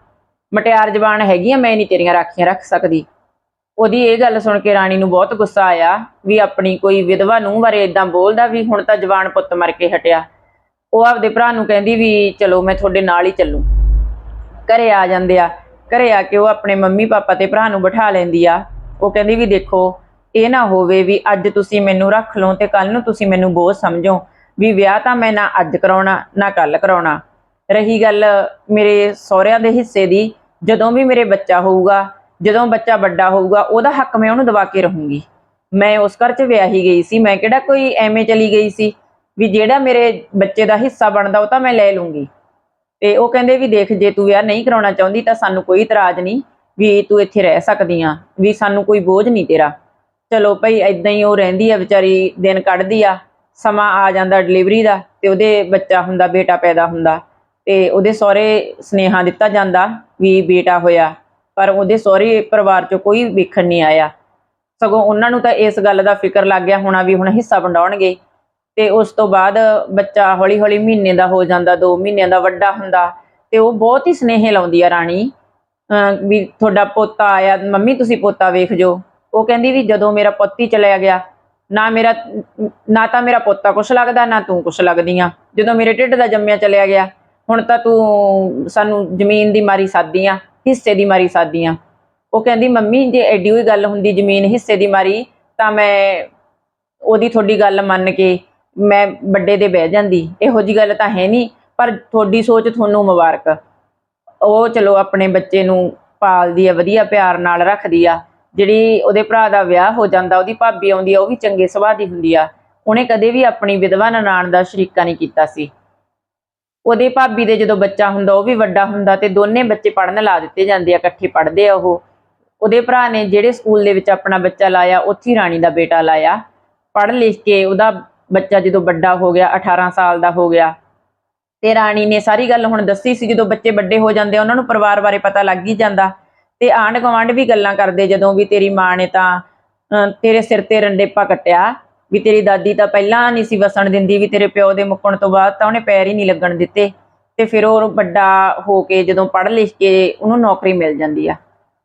ਮਟਿਆਰ ਜ਼ਬਾਨ ਹੈਗੀ ਆ ਮੈਂ ਨਹੀਂ ਤੇਰੀਆਂ ਰਾਖੀਆਂ ਰੱਖ ਸਕਦੀ। ਉਹਦੀ ਇਹ ਗੱਲ ਸੁਣ ਕੇ ਰਾਣੀ ਨੂੰ ਬਹੁਤ ਗੁੱਸਾ ਆਇਆ, ਵੀ ਆਪਣੀ ਕੋਈ ਵਿਧਵਾ ਨੂੰ ਬਾਰੇ ਇਦਾਂ ਬੋਲਦਾ ਵੀ ਹੁਣ ਤਾਂ ਜਵਾਨ ਪੁੱਤ ਮਰ ਕੇ ਹਟਿਆ। ਉਹ ਆਪਦੇ ਭਰਾ ਨੂੰ ਕਹਿੰਦੀ ਵੀ, ਚਲੋ ਮੈਂ ਤੁਹਾਡੇ ਨਾਲ ਹੀ ਚੱਲੂ। ਘਰੇ ਆ ਜਾਂਦੇ ਆ। ਘਰੇ ਆ ਕੇ ਉਹ ਆਪਣੇ ਮੰਮੀ ਪਾਪਾ ਤੇ ਭਰਾ ਨੂੰ ਬਿਠਾ ਲੈਂਦੀ ਆ। ਉਹ ਕਹਿੰਦੀ ਵੀ ਦੇਖੋ, ਇਹ ਨਾ ਹੋਵੇ ਵੀ ਅੱਜ ਤੁਸੀਂ ਮੈਨੂੰ ਰੱਖ ਲਓ ਤੇ ਕੱਲ ਨੂੰ ਤੁਸੀਂ ਮੈਨੂੰ ਬੋਝ ਸਮਝੋ। ਵੀ ਵਿਆਹ ਤਾਂ ਮੈਂ ਨਾ ਅੱਜ ਕਰਾਉਣਾ, ਨਾ ਕੱਲ ਕਰਾਉਣਾ। ਰਹੀ ਗੱਲ ਮੇਰੇ ਸਹੁਰਿਆਂ ਦੇ ਹਿੱਸੇ ਦੀ, ਜਦੋਂ ਵੀ ਮੇਰੇ ਬੱਚਾ ਹੋਊਗਾ, ਜਦੋਂ ਬੱਚਾ ਵੱਡਾ ਹੋਊਗਾ, ਉਹਦਾ ਹੱਕ ਮੈਂ ਉਹਨੂੰ ਦਵਾ ਕੇ ਰਹੂੰਗੀ। ਮੈਂ ਉਸ ਘਰ 'ਚ ਵਿਆਹੀ ਗਈ ਸੀ, ਮੈਂ ਕਿਹੜਾ ਕੋਈ ਐਵੇਂ ਚਲੀ ਗਈ ਸੀ? ਵੀ ਜਿਹੜਾ ਮੇਰੇ ਬੱਚੇ ਦਾ ਹਿੱਸਾ ਬਣਦਾ ਉਹ ਤਾਂ ਮੈਂ ਲੈ ਲੂੰਗੀ। ਤੇ ਉਹ ਕਹਿੰਦੇ ਵੀ ਦੇਖ, ਜੇ ਤੂੰ ਵਿਆਹ ਨਹੀਂ ਕਰਾਉਣਾ ਚਾਹੁੰਦੀ ਤਾਂ ਸਾਨੂੰ ਕੋਈ ਇਤਰਾਜ਼ ਨਹੀਂ। ਵੀ ਤੂੰ ਇੱਥੇ ਰਹਿ ਸਕਦੀ ਆ, ਵੀ ਸਾਨੂੰ ਕੋਈ ਬੋਝ ਨਹੀਂ ਤੇਰਾ। ਚਲੋ ਭਈ ਇਦਾਂ ਹੀ ਉਹ ਰਹਿੰਦੀ ਆ, ਵਿਚਾਰੀ ਦਿਨ ਕੱਢਦੀ ਆ, ਸਮਾਂ ਆ ਜਾਂਦਾ ਡਿਲੀਵਰੀ ਦਾ ਤੇ ਉਹਦੇ ਬੱਚਾ ਹੁੰਦਾ, ਬੇਟਾ ਪੈਦਾ ਹੁੰਦਾ, ਤੇ ਉਹਦੇ ਸਹੁਰੇ ਸਨੇਹਾ ਦਿੱਤਾ ਜਾਂਦਾ ਵੀ ਬੇਟਾ ਹੋਇਆ, ਪਰ ਉਹਦੇ ਸਹੁਰੇ ਪਰਿਵਾਰ ਚੋਂ ਕੋਈ ਵੇਖਣ ਨਹੀਂ ਆਇਆ। ਸਗੋਂ ਉਹਨਾਂ ਨੂੰ ਤਾਂ ਇਸ ਗੱਲ ਦਾ ਫਿਕਰ ਲੱਗ ਗਿਆ ਹੋਣਾ ਵੀ ਹੁਣ ਹਿੱਸਾ ਵੰਡਾਉਣਗੇ। ਤੇ ਉਸ ਤੋਂ ਬਾਅਦ ਬੱਚਾ ਹੌਲੀ ਹੌਲੀ ਮਹੀਨੇ ਦਾ ਹੋ ਜਾਂਦਾ 2 ਮਹੀਨਿਆਂ ਦਾ ਵੱਡਾ ਹੁੰਦਾ, ਤੇ ਉਹ ਬਹੁਤ ਹੀ ਸਨੇਹ ਲਾਉਂਦੀ ਆ ਰਾਣੀ। ਵੀ ਤੁਹਾਡਾ ਪੋਤਾ ਆਇਆ, ਮੰਮੀ ਤੁਸੀਂ ਪੋਤਾ ਵੇਖ ਜੋ। ਉਹ ਕਹਿੰਦੀ ਵੀ ਜਦੋਂ ਮੇਰਾ ਪੋਤੀ ਚਲਿਆ ਗਿਆ, ਨਾ ਮੇਰਾ, ਨਾ ਤਾਂ ਮੇਰਾ ਪੋਤਾ ਕੁਛ ਲੱਗਦਾ, ਨਾ ਤੂੰ ਕੁਛ ਲੱਗਦੀ ਆ ਜਦੋਂ ਮੇਰੇ ਢਿੱਡ ਦਾ ਜੰਮਿਆ ਚਲਿਆ ਗਿਆ, ਹੁਣ ਤਾਂ ਤੂੰ ਸਾਨੂੰ ਜ਼ਮੀਨ ਦੀ ਮਾਰੀ ਸਾਦੀ ਆ ਹਿੱਸੇ ਦੀ ਮਾਰੀ ਸਾਦੀ ਆ ਉਹ ਕਹਿੰਦੀ, ਮੰਮੀ, ਜੇ ਐਡੀ ਹੋਈ ਗੱਲ ਹੁੰਦੀ, ਜ਼ਮੀਨ ਹਿੱਸੇ ਦੀ ਮਾਰੀ, ਤਾਂ ਮੈਂ ਉਹਦੀ ਤੁਹਾਡੀ ਗੱਲ ਮੰਨ ਕੇ ਮੈਂ ਵੱਡੇ ਦੇ ਬਹਿ ਜਾਂਦੀ। ਇਹੋ ਜੀ ਗੱਲ ਤਾਂ ਹੈ ਨਹੀਂ, ਪਰ ਤੁਹਾਡੀ ਸੋਚ ਤੁਹਾਨੂੰ ਮੁਬਾਰਕ। ਉਹ ਚਲੋ ਆਪਣੇ ਬੱਚੇ ਨੂੰ ਪਾਲਦੀ ਆ, ਵਧੀਆ ਪਿਆਰ ਨਾਲ ਰੱਖਦੀ ਆ। ਜਿਹੜੀ ਉਹਦੇ ਭਰਾ ਦਾ ਵਿਆਹ ਹੋ ਜਾਂਦਾ, ਉਹਦੀ ਭਾਬੀ ਆਉਂਦੀ ਆ, ਉਹ ਵੀ ਚੰਗੇ ਸੁਭਾਅ ਦੀ ਹੁੰਦੀ ਆ। ਉਹਨੇ ਕਦੇ ਵੀ ਆਪਣੀ ਵਿਧਵਾ ਨਨਾਣ ਦਾ ਸ਼ਰੀਕਾ ਨਹੀਂ ਕੀਤਾ ਸੀ। ਉਹਦੇ ਭਾਬੀ ਦੇ ਜਦੋਂ ਬੱਚਾ ਹੁੰਦਾ, ਉਹ ਵੀ ਵੱਡਾ ਹੁੰਦਾ ਤੇ ਦੋਨੇ ਬੱਚੇ ਪੜਨ ਲਾ ਦਿੱਤੇ ਜਾਂਦੇ ਆ, ਇਕੱਠੇ ਪੜਦੇ ਆ ਉਹ। ਉਹਦੇ ਭਰਾ ਨੇ ਜਿਹੜੇ ਸਕੂਲ ਦੇ ਵਿੱਚ ਆਪਣਾ ਬੱਚਾ ਲਾਇਆ, ਉੱਥੇ ਰਾਣੀ ਦਾ ਬੇਟਾ ਲਾਇਆ। ਪੜ੍ਹ ਲਿਖ ਕੇ ਉਹਦਾ ਬੱਚਾ ਜਦੋਂ ਵੱਡਾ ਹੋ ਗਿਆ 18 ਸਾਲ ਦਾ ਹੋ ਗਿਆ ਤੇ ਰਾਣੀ ਨੇ ਸਾਰੀ ਗੱਲ ਹੁਣ ਦੱਸੀ ਸੀ ਜਦੋਂ ਬੱਚੇ ਵੱਡੇ ਹੋ ਜਾਂਦੇ ਆ, ਉਹਨਾਂ ਨੂੰ ਪਰਿਵਾਰ ਬਾਰੇ ਪਤਾ ਲੱਗ ਹੀ ਜਾਂਦਾ। ਤੇ ਆਂਢ ਗੁਆਂਢ ਵੀ ਗੱਲਾਂ ਕਰਦੇ ਜਦੋਂ ਵੀ ਤੇਰੀ ਮਾਂ ਨੇ ਤਾਂ ਅਹ, ਤੇਰੇ ਸਿਰ ਤੇ ਰੰਡੇਪਾ ਕੱਟਿਆ ਵੀ ਤੇਰੀ ਦਾਦੀ ਤਾਂ ਪਹਿਲਾਂ ਨਹੀਂ ਸੀ ਵਸਣ ਦਿੰਦੀ ਵੀ ਤੇਰੇ ਪਿਓ ਦੇ ਮੁੱਕਣ ਤੋਂ ਬਾਅਦ ਤਾਂ ਉਹਨੇ ਪੈਰ ਹੀ ਨਹੀਂ ਲੱਗਣ ਦਿੱਤੇ। ਤੇ ਫਿਰ ਉਹ ਵੱਡਾ ਹੋ ਕੇ ਜਦੋਂ ਪੜ੍ਹ ਲਿਖ ਕੇ ਉਹਨੂੰ ਨੌਕਰੀ ਮਿਲ ਜਾਂਦੀ ਆ।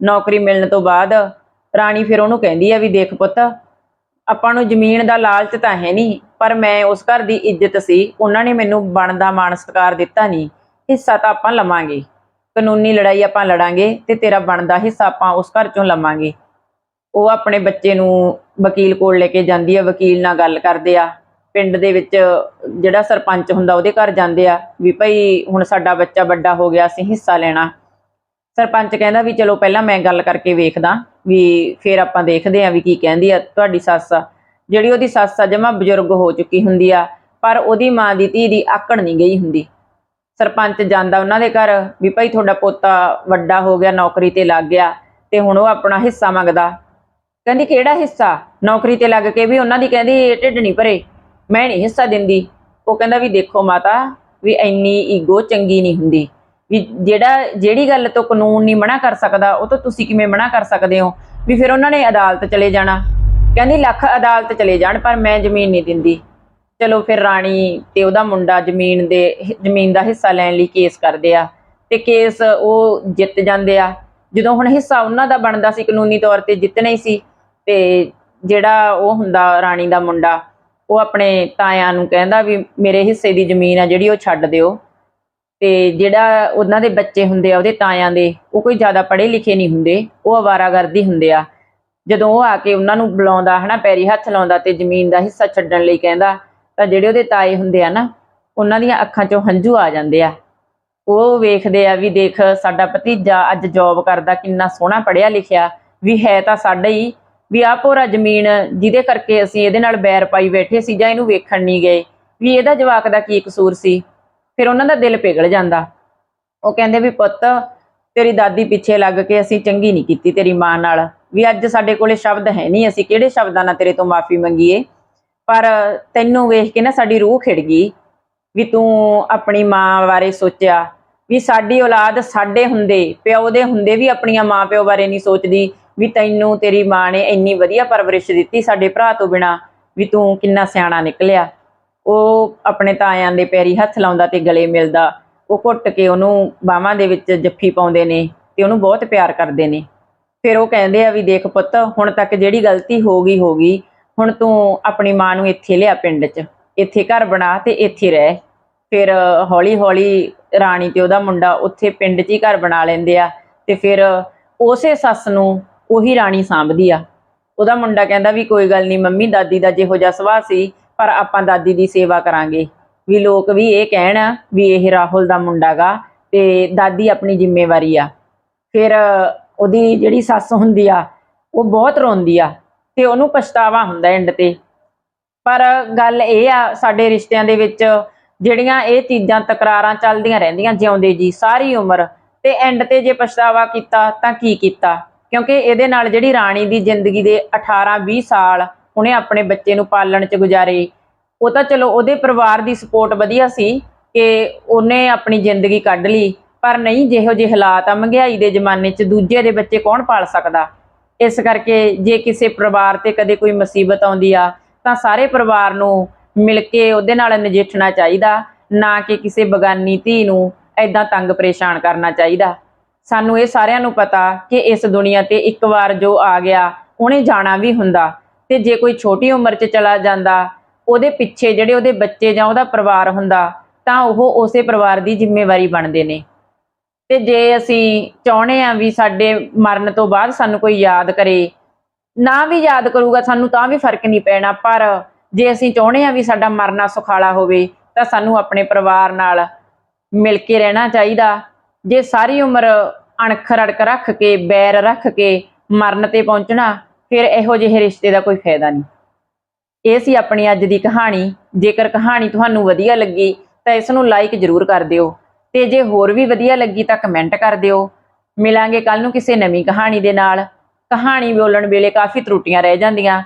ਨੌਕਰੀ ਮਿਲਣ ਤੋਂ ਬਾਅਦ ਰਾਣੀ ਫਿਰ ਉਹਨੂੰ ਕਹਿੰਦੀ ਆ ਵੀ ਦੇਖ ਪੁੱਤ ਆਪਾਂ ਨੂੰ ਜ਼ਮੀਨ ਦਾ ਲਾਲਚ ਤਾਂ ਹੈ ਨਹੀਂ ਪਰ ਮੈਂ ਉਸ ਘਰ ਦੀ ਇੱਜ਼ਤ ਸੀ, ਉਹਨਾਂ ਨੇ ਮੈਨੂੰ ਬਣਦਾ ਮਾਣ ਸਤਿਕਾਰ ਦਿੱਤਾ ਨਹੀਂ ਹਿੱਸਾ ਤਾਂ ਆਪਾਂ ਲਵਾਂਗੇ। ਕਾਨੂੰਨੀ ਲੜਾਈ ਆਪਾਂ ਲੜਾਂਗੇ ਤੇ ਤੇਰਾ ਬਣਦਾ ਹਿੱਸਾ ਆਪਾਂ ਉਸ ਘਰ ਚੋਂ ਲਵਾਂਗੇ। ਉਹ ਆਪਣੇ ਬੱਚੇ ਨੂੰ ਵਕੀਲ ਕੋਲ ਲੈ ਕੇ ਜਾਂਦੀ ਆ, ਵਕੀਲ ਨਾਲ ਗੱਲ ਕਰਦੇ ਆ। ਪਿੰਡ ਦੇ ਵਿੱਚ ਜਿਹੜਾ ਸਰਪੰਚ ਹੁੰਦਾ, ਉਹਦੇ ਘਰ ਜਾਂਦੇ ਆ ਵੀ ਭਾਈ ਹੁਣ ਸਾਡਾ ਬੱਚਾ ਵੱਡਾ ਹੋ ਗਿਆ, ਅਸੀਂ ਹਿੱਸਾ ਲੈਣਾ। ਸਰਪੰਚ ਕਹਿੰਦਾ ਵੀ ਚਲੋ ਪਹਿਲਾਂ ਮੈਂ ਗੱਲ ਕਰਕੇ ਵੇਖਦਾ, ਵੀ ਫਿਰ ਆਪਾਂ ਦੇਖਦੇ ਆ ਵੀ ਕੀ ਕਹਿੰਦੀ ਆ ਤੁਹਾਡੀ ਸੱਸ। ਆ ਜਿਹੜੀ ਉਹਦੀ ਸੱਸ ਆ, ਜਮਾ ਬਜ਼ੁਰਗ ਹੋ ਚੁੱਕੀ ਹੁੰਦੀ ਆ, ਪਰ ਉਹਦੀ ਮਾਂ ਦੀ ਧੀ ਦੀ ਆਕੜ ਨਹੀਂ ਗਈ ਹੁੰਦੀ। ਸਰਪੰਚ ਜਾਂਦਾ ਉਹਨਾਂ ਦੇ ਘਰ ਵੀ ਭਾਈ ਤੁਹਾਡਾ ਪੋਤਾ ਵੱਡਾ ਹੋ ਗਿਆ, ਨੌਕਰੀ ਤੇ ਲੱਗ ਗਿਆ ਤੇ ਹੁਣ ਉਹ ਆਪਣਾ ਹਿੱਸਾ ਮੰਗਦਾ। ਕਹਿੰਦੀ, ਕਿਹੜਾ ਹਿੱਸਾ? ਨੌਕਰੀ ਤੇ ਲੱਗ ਕੇ ਵੀ ਉਹਨਾਂ ਦੀ ਕਹਿੰਦੀ, ਢਿੱਡ ਨਹੀਂ ਭਰੇ, ਮੈਂ ਨਹੀਂ ਹਿੱਸਾ ਦਿੰਦੀ। ਉਹ ਕਹਿੰਦਾ ਵੀ, ਦੇਖੋ ਮਾਤਾ, ਵੀ ਇੰਨੀ ਈਗੋ ਚੰਗੀ ਨਹੀਂ ਹੁੰਦੀ। ਵੀ ਜਿਹੜਾ, ਜਿਹੜੀ ਗੱਲ ਤੋਂ ਕਾਨੂੰਨ ਨਹੀਂ ਮਨਾ ਕਰ ਸਕਦਾ, ਉਹ ਤੋਂ ਤੁਸੀਂ ਕਿਵੇਂ ਮਨਾ ਕਰ ਸਕਦੇ ਹੋ? ਵੀ ਫਿਰ ਉਹਨਾਂ ਨੇ ਅਦਾਲਤ ਚਲੇ ਜਾਣਾ। ਕਹਿੰਦੀ ਲੱਖ ਅਦਾਲਤ ਚਲੇ ਜਾਣ, ਪਰ ਮੈਂ ਜ਼ਮੀਨ ਨਹੀਂ ਦਿੰਦੀ। ਚਲੋ ਫਿਰ ਰਾਣੀ ਤੇ ਉਹਦਾ ਮੁੰਡਾ ਜ਼ਮੀਨ ਦੇ, ਜ਼ਮੀਨ ਦਾ ਹਿੱਸਾ ਲੈਣ ਲਈ ਕੇਸ ਕਰਦੇ ਆ। ਤੇ ਕੇਸ ਉਹ ਜਿੱਤ ਜਾਂਦੇ ਆ। ਜਦੋਂ ਹੁਣ ਹਿੱਸਾ ਉਹਨਾਂ ਦਾ ਬਣਦਾ ਸੀ, ਕਾਨੂੰਨੀ ਤੌਰ ਤੇ ਜਿੱਤਣਾ ਹੀ ਸੀ। ਤੇ ਜਿਹੜਾ ਉਹ ਹੁੰਦਾ ਰਾਣੀ ਦਾ ਮੁੰਡਾ, ਉਹ ਆਪਣੇ ਤਾਇਆਂ ਨੂੰ ਕਹਿੰਦਾ ਵੀ ਮੇਰੇ ਹਿੱਸੇ ਦੀ ਜ਼ਮੀਨ ਆ ਜਿਹੜੀ ਉਹ ਛੱਡ ਦਿਓ। ਤੇ ਜਿਹੜਾ ਉਹਨਾਂ ਦੇ ਬੱਚੇ ਹੁੰਦੇ ਆ, ਉਹਦੇ ਤਾਇਆਂ ਦੇ, ਉਹ ਕੋਈ ਜ਼ਿਆਦਾ ਪੜ੍ਹੇ ਲਿਖੇ ਨਹੀਂ ਹੁੰਦੇ। ਉਹ ਅਵਾਰਾਗਰਦੀ ਹੁੰਦੇ ਆ। ਜਦੋਂ ਉਹ ਆ ਕੇ ਉਹਨਾਂ ਨੂੰ ਬੁਲਾਉਂਦਾ, ਹਨਾ, ਪੈਰੀ ਹੱਥ ਲਾਉਂਦਾ ਤੇ ਜ਼ਮੀਨ ਦਾ ਹਿੱਸਾ ਛੱਡਣ ਲਈ ਕਹਿੰਦਾ, ਤਾਂ ਜਿਹੜੇ ਉਹਦੇ ਤਾਏ ਹੁੰਦੇ ਆ ਨਾ, ਉਹਨਾਂ ਦੀਆਂ ਅੱਖਾਂ 'ਚੋਂ ਹੰਝੂ ਆ ਜਾਂਦੇ ਆ। ਉਹ ਵੇਖਦੇ ਆ ਵੀ ਦੇਖ, ਸਾਡਾ ਭਤੀਜਾ ਅੱਜ ਜੌਬ ਕਰਦਾ, ਕਿੰਨਾ ਸੋਹਣਾ ਪੜ੍ਹਿਆ ਲਿਖਿਆ, ਵੀ ਹੈ ਤਾਂ ਸਾਡਾ ਹੀ, ਵੀ ਆਹ ਪੂਰਾ ਜ਼ਮੀਨ, ਜਿਹਦੇ ਕਰਕੇ ਅਸੀਂ ਇਹਦੇ ਨਾਲ ਬੈਰ ਪਾਈ ਬੈਠੇ ਸੀ ਜਾਂ ਇਹਨੂੰ ਵੇਖਣ ਨਹੀਂ ਗਏ, ਵੀ ਇਹਦਾ ਜਵਾਕ ਦਾ ਕੀ ਕਸੂਰ ਸੀ। ਫਿਰ ਉਹਨਾਂ ਦਾ ਦਿਲ ਪਿਘਲ ਜਾਂਦਾ। ਉਹ ਕਹਿੰਦੇ ਵੀ ਪੁੱਤ, ਤੇਰੀ ਦਾਦੀ ਪਿੱਛੇ ਲੱਗ ਕੇ ਅਸੀਂ ਚੰਗੀ ਨਹੀਂ ਕੀਤੀ ਤੇਰੀ ਮਾਂ ਨਾਲ। ਵੀ ਅੱਜ ਸਾਡੇ ਕੋਲੇ ਸ਼ਬਦ ਹੈ ਨਹੀਂ, ਅਸੀਂ ਕਿਹੜੇ ਸ਼ਬਦਾਂ ਨਾਲ ਤੇਰੇ ਤੋਂ ਮਾਫੀ ਮੰਗੀਏ? ਪਰ ਤੈਨੂੰ ਵੇਖ ਕੇ ਨਾ ਸਾਡੀ ਰੂਹ ਖਿੜ ਗਈ ਵੀ ਤੂੰ ਆਪਣੀ ਮਾਂ ਬਾਰੇ ਸੋਚਿਆ, ਵੀ ਸਾਡੀ ਔਲਾਦ ਸਾਡੇ ਹੁੰਦੇ, ਪਿਓ ਦੇ ਹੁੰਦੇ ਵੀ ਆਪਣੀਆਂ ਮਾਂ ਪਿਓ ਬਾਰੇ ਨਹੀਂ ਸੋਚਦੀ, ਵੀ ਤੈਨੂੰ ਤੇਰੀ ਮਾਂ ਨੇ ਇੰਨੀ ਵਧੀਆ ਪਰਵਰਿਸ਼ ਦਿੱਤੀ ਸਾਡੇ ਭਰਾ ਤੋਂ ਬਿਨਾ, ਵੀ ਤੂੰ ਕਿੰਨਾ ਸਿਆਣਾ ਨਿਕਲਿਆ। ਉਹ ਆਪਣੇ ਤਾਇਆਂ ਦੇ ਪੈਰੀ ਹੱਥ ਲਾਉਂਦਾ ਤੇ ਗਲੇ ਮਿਲਦਾ, ਉਹ ਘੁੱਟ ਕੇ ਉਹਨੂੰ ਬਾਹਾਂ ਦੇ ਵਿੱਚ ਜੱਫੀ ਪਾਉਂਦੇ ਨੇ ਤੇ ਉਹਨੂੰ ਬਹੁਤ ਪਿਆਰ ਕਰਦੇ ਨੇ। ਫਿਰ ਉਹ ਕਹਿੰਦੇ ਆ ਵੀ ਦੇਖ ਪੁੱਤ, ਹੁਣ ਤੱਕ ਜਿਹੜੀ ਗਲਤੀ ਹੋ ਗਈ ਹੋ ਗਈ। ਹੁਣ ਤੂੰ ਆਪਣੀ ਮਾਂ ਨੂੰ ਇੱਥੇ ਲਿਆ ਪਿੰਡ 'ਚ। ਇੱਥੇ ਘਰ ਬਣਾ ਤੇ ਇੱਥੇ ਰਹਿ। ਫਿਰ ਹੌਲੀ ਹੌਲੀ ਰਾਣੀ ਤੇ ਉਹਦਾ ਮੁੰਡਾ ਉੱਥੇ ਪਿੰਡ 'ਚ ਹੀ ਘਰ ਬਣਾ ਲੈਂਦੇ ਆ ਤੇ ਫਿਰ ਉਸੇ ਸੱਸ ਨੂੰ ਉਹੀ ਰਾਣੀ ਸਾਂਭਦੀ ਆ। ਉਹਦਾ ਮੁੰਡਾ ਕਹਿੰਦਾ ਵੀ ਕੋਈ ਗੱਲ ਨਹੀਂ, ਮੰਮੀ ਦਾਦੀ ਦਾ ਜਿਹੋ ਜਿਹਾ ਸੁਭਾਅ ਸੀ, ਪਰ ਆਪਾਂ ਦਾਦੀ ਦੀ ਸੇਵਾ ਕਰਾਂਗੇ। ਵੀ ਲੋਕ ਵੀ ਇਹ ਕਹਿਣ ਵੀ ਇਹ ਰਾਹੁਲ ਦਾ ਮੁੰਡਾ ਗਾ ਤੇ ਦਾਦੀ ਆਪਣੀ ਜ਼ਿੰਮੇਵਾਰੀ ਆ। ਫਿਰ ਉਹਦੀ ਜਿਹੜੀ ਸੱਸ ਹੁੰਦੀ ਆ, ਉਹ ਬਹੁਤ ਰੋਂਦੀ ਆ ਤੇ ਉਹਨੂੰ ਪਛਤਾਵਾ ਹੁੰਦਾ ਐਂਡ ਤੇ। ਪਰ ਗੱਲ ਇਹ ਆ, ਸਾਡੇ ਰਿਸ਼ਤਿਆਂ ਦੇ ਵਿੱਚ ਜਿਹੜੀਆਂ ਇਹ ਚੀਜ਼ਾਂ ਤਕਰਾਰਾਂ ਚੱਲਦੀਆਂ ਰਹਿੰਦੀਆਂ ਜਿਉਂਦੇ ਜੀ, ਸਾਰੀ ਉਮਰ ਤੇ ਐਂਡ ਤੇ ਜੇ ਪਛਤਾਵਾ ਕੀਤਾ ਤਾਂ ਕੀ ਕੀਤਾ? ਕਿਉਂਕਿ ਇਹਦੇ ਨਾਲ ਜਿਹੜੀ ਰਾਣੀ ਦੀ ਜ਼ਿੰਦਗੀ ਦੇ 18 20 ਸਾਲ ਉਹਨੇ ਆਪਣੇ ਬੱਚੇ ਨੂੰ ਪਾਲਣ ਚ ਗੁਜ਼ਾਰੇ, ਉਹ ਤਾਂ ਚਲੋ ਉਹਦੇ ਪਰਿਵਾਰ ਦੀ ਸਪੋਰਟ ਵਧੀਆ ਸੀ ਕਿ ਉਹਨੇ ਆਪਣੀ ਜ਼ਿੰਦਗੀ ਕੱਢ ਲਈ। ਪਰ ਨਹੀਂ, ਜਿਹੋ ਜਿਹੇ ਹਾਲਾਤ ਆ ਮਹਿੰਗਾਈ ਦੇ ਜ਼ਮਾਨੇ 'ਚ ਦੂਜੇ ਦੇ ਬੱਚੇ ਕੌਣ ਪਾਲ ਸਕਦਾ? ਇਸ ਕਰਕੇ ਜੇ ਕਿਸੇ ਪਰਿਵਾਰ ਤੇ ਕਦੇ ਕੋਈ ਮੁਸੀਬਤ ਆਉਂਦੀ ਆ, ਤਾਂ ਸਾਰੇ ਪਰਿਵਾਰ ਨੂੰ ਮਿਲ ਕੇ ਉਹਦੇ ਨਾਲ ਨਜਿੱਠਣਾ ਚਾਹੀਦਾ, ਨਾ ਕਿ ਕਿਸੇ ਬਗਾਨੀ ਧੀ ਨੂੰ ਐਦਾਂ ਤੰਗ ਪਰੇਸ਼ਾਨ ਕਰਨਾ ਚਾਹੀਦਾ। ਸਾਨੂੰ ਇਹ ਸਾਰਿਆਂ ਨੂੰ ਪਤਾ ਕਿ ਇਸ ਦੁਨੀਆ ਤੇ ਇੱਕ ਵਾਰ ਜੋ ਆ ਗਿਆ, ਉਹਨੇ ਜਾਣਾ ਵੀ ਹੁੰਦਾ। ਤੇ ਜੇ ਕੋਈ ਛੋਟੀ ਉਮਰ 'ਚ ਚਲਾ ਜਾਂਦਾ, ਉਹਦੇ ਪਿੱਛੇ ਜਿਹੜੇ ਉਹਦੇ ਬੱਚੇ ਜਾਂ ਉਹਦਾ ਪਰਿਵਾਰ ਹੁੰਦਾ, ਤਾਂ ਉਹ ਉਸੇ ਪਰਿਵਾਰ ਦੀ ਜ਼ਿੰਮੇਵਾਰੀ ਬਣਦੇ ਨੇ। ਤੇ ਜੇ ਅਸੀਂ ਚਾਹੁੰਦੇ ਆ ਵੀ ਸਾਡੇ ਮਰਨ ਤੋਂ ਬਾਅਦ ਸਾਨੂੰ ਕੋਈ ਯਾਦ ਕਰੇ, ਨਾ ਵੀ ਯਾਦ ਕਰੂਗਾ ਸਾਨੂੰ ਤਾਂ ਵੀ ਫ਼ਰਕ ਨਹੀਂ ਪੈਣਾ, ਪਰ ਜੇ ਅਸੀਂ ਚਾਹੁੰਦੇ ਆ ਵੀ ਸਾਡਾ ਮਰਨਾ ਸੁਖਾਲਾ ਹੋਵੇ, ਤਾਂ ਸਾਨੂੰ ਆਪਣੇ ਪਰਿਵਾਰ ਨਾਲ ਮਿਲ ਕੇ ਰਹਿਣਾ ਚਾਹੀਦਾ। ਜੇ ਸਾਰੀ ਉਮਰ ਅਣਖ ਰੜਕ ਰੱਖ ਕੇ, ਬੈਰ ਰੱਖ ਕੇ ਮਰਨ ਤੇ ਪਹੁੰਚਣਾ, ਫਿਰ ਇਹੋ ਜਿਹੇ ਰਿਸ਼ਤੇ ਦਾ ਕੋਈ ਫਾਇਦਾ ਨਹੀਂ। ਇਹ ਸੀ ਆਪਣੀ ਅੱਜ ਦੀ ਕਹਾਣੀ। ਜੇਕਰ ਕਹਾਣੀ ਤੁਹਾਨੂੰ ਵਧੀਆ ਲੱਗੀ, ਤਾਂ ਇਸ ਨੂੰ ਲਾਈਕ ਜ਼ਰੂਰ ਕਰ ਦਿਓ। ਤੇ ਜੇ ਹੋਰ ਵੀ ਵਧੀਆ ਲੱਗੀ ਤਾਂ ਕਮੈਂਟ ਕਰ ਦਿਓ। ਮਿਲਾਂਗੇ ਕੱਲ ਨੂੰ ਕਿਸੇ ਨਵੀਂ ਕਹਾਣੀ ਦੇ ਨਾਲ। ਕਹਾਣੀ ਬੋਲਣ ਵੇਲੇ ਕਾਫੀ ਤਰੁੱਟੀਆਂ ਰਹਿ ਜਾਂਦੀਆਂ।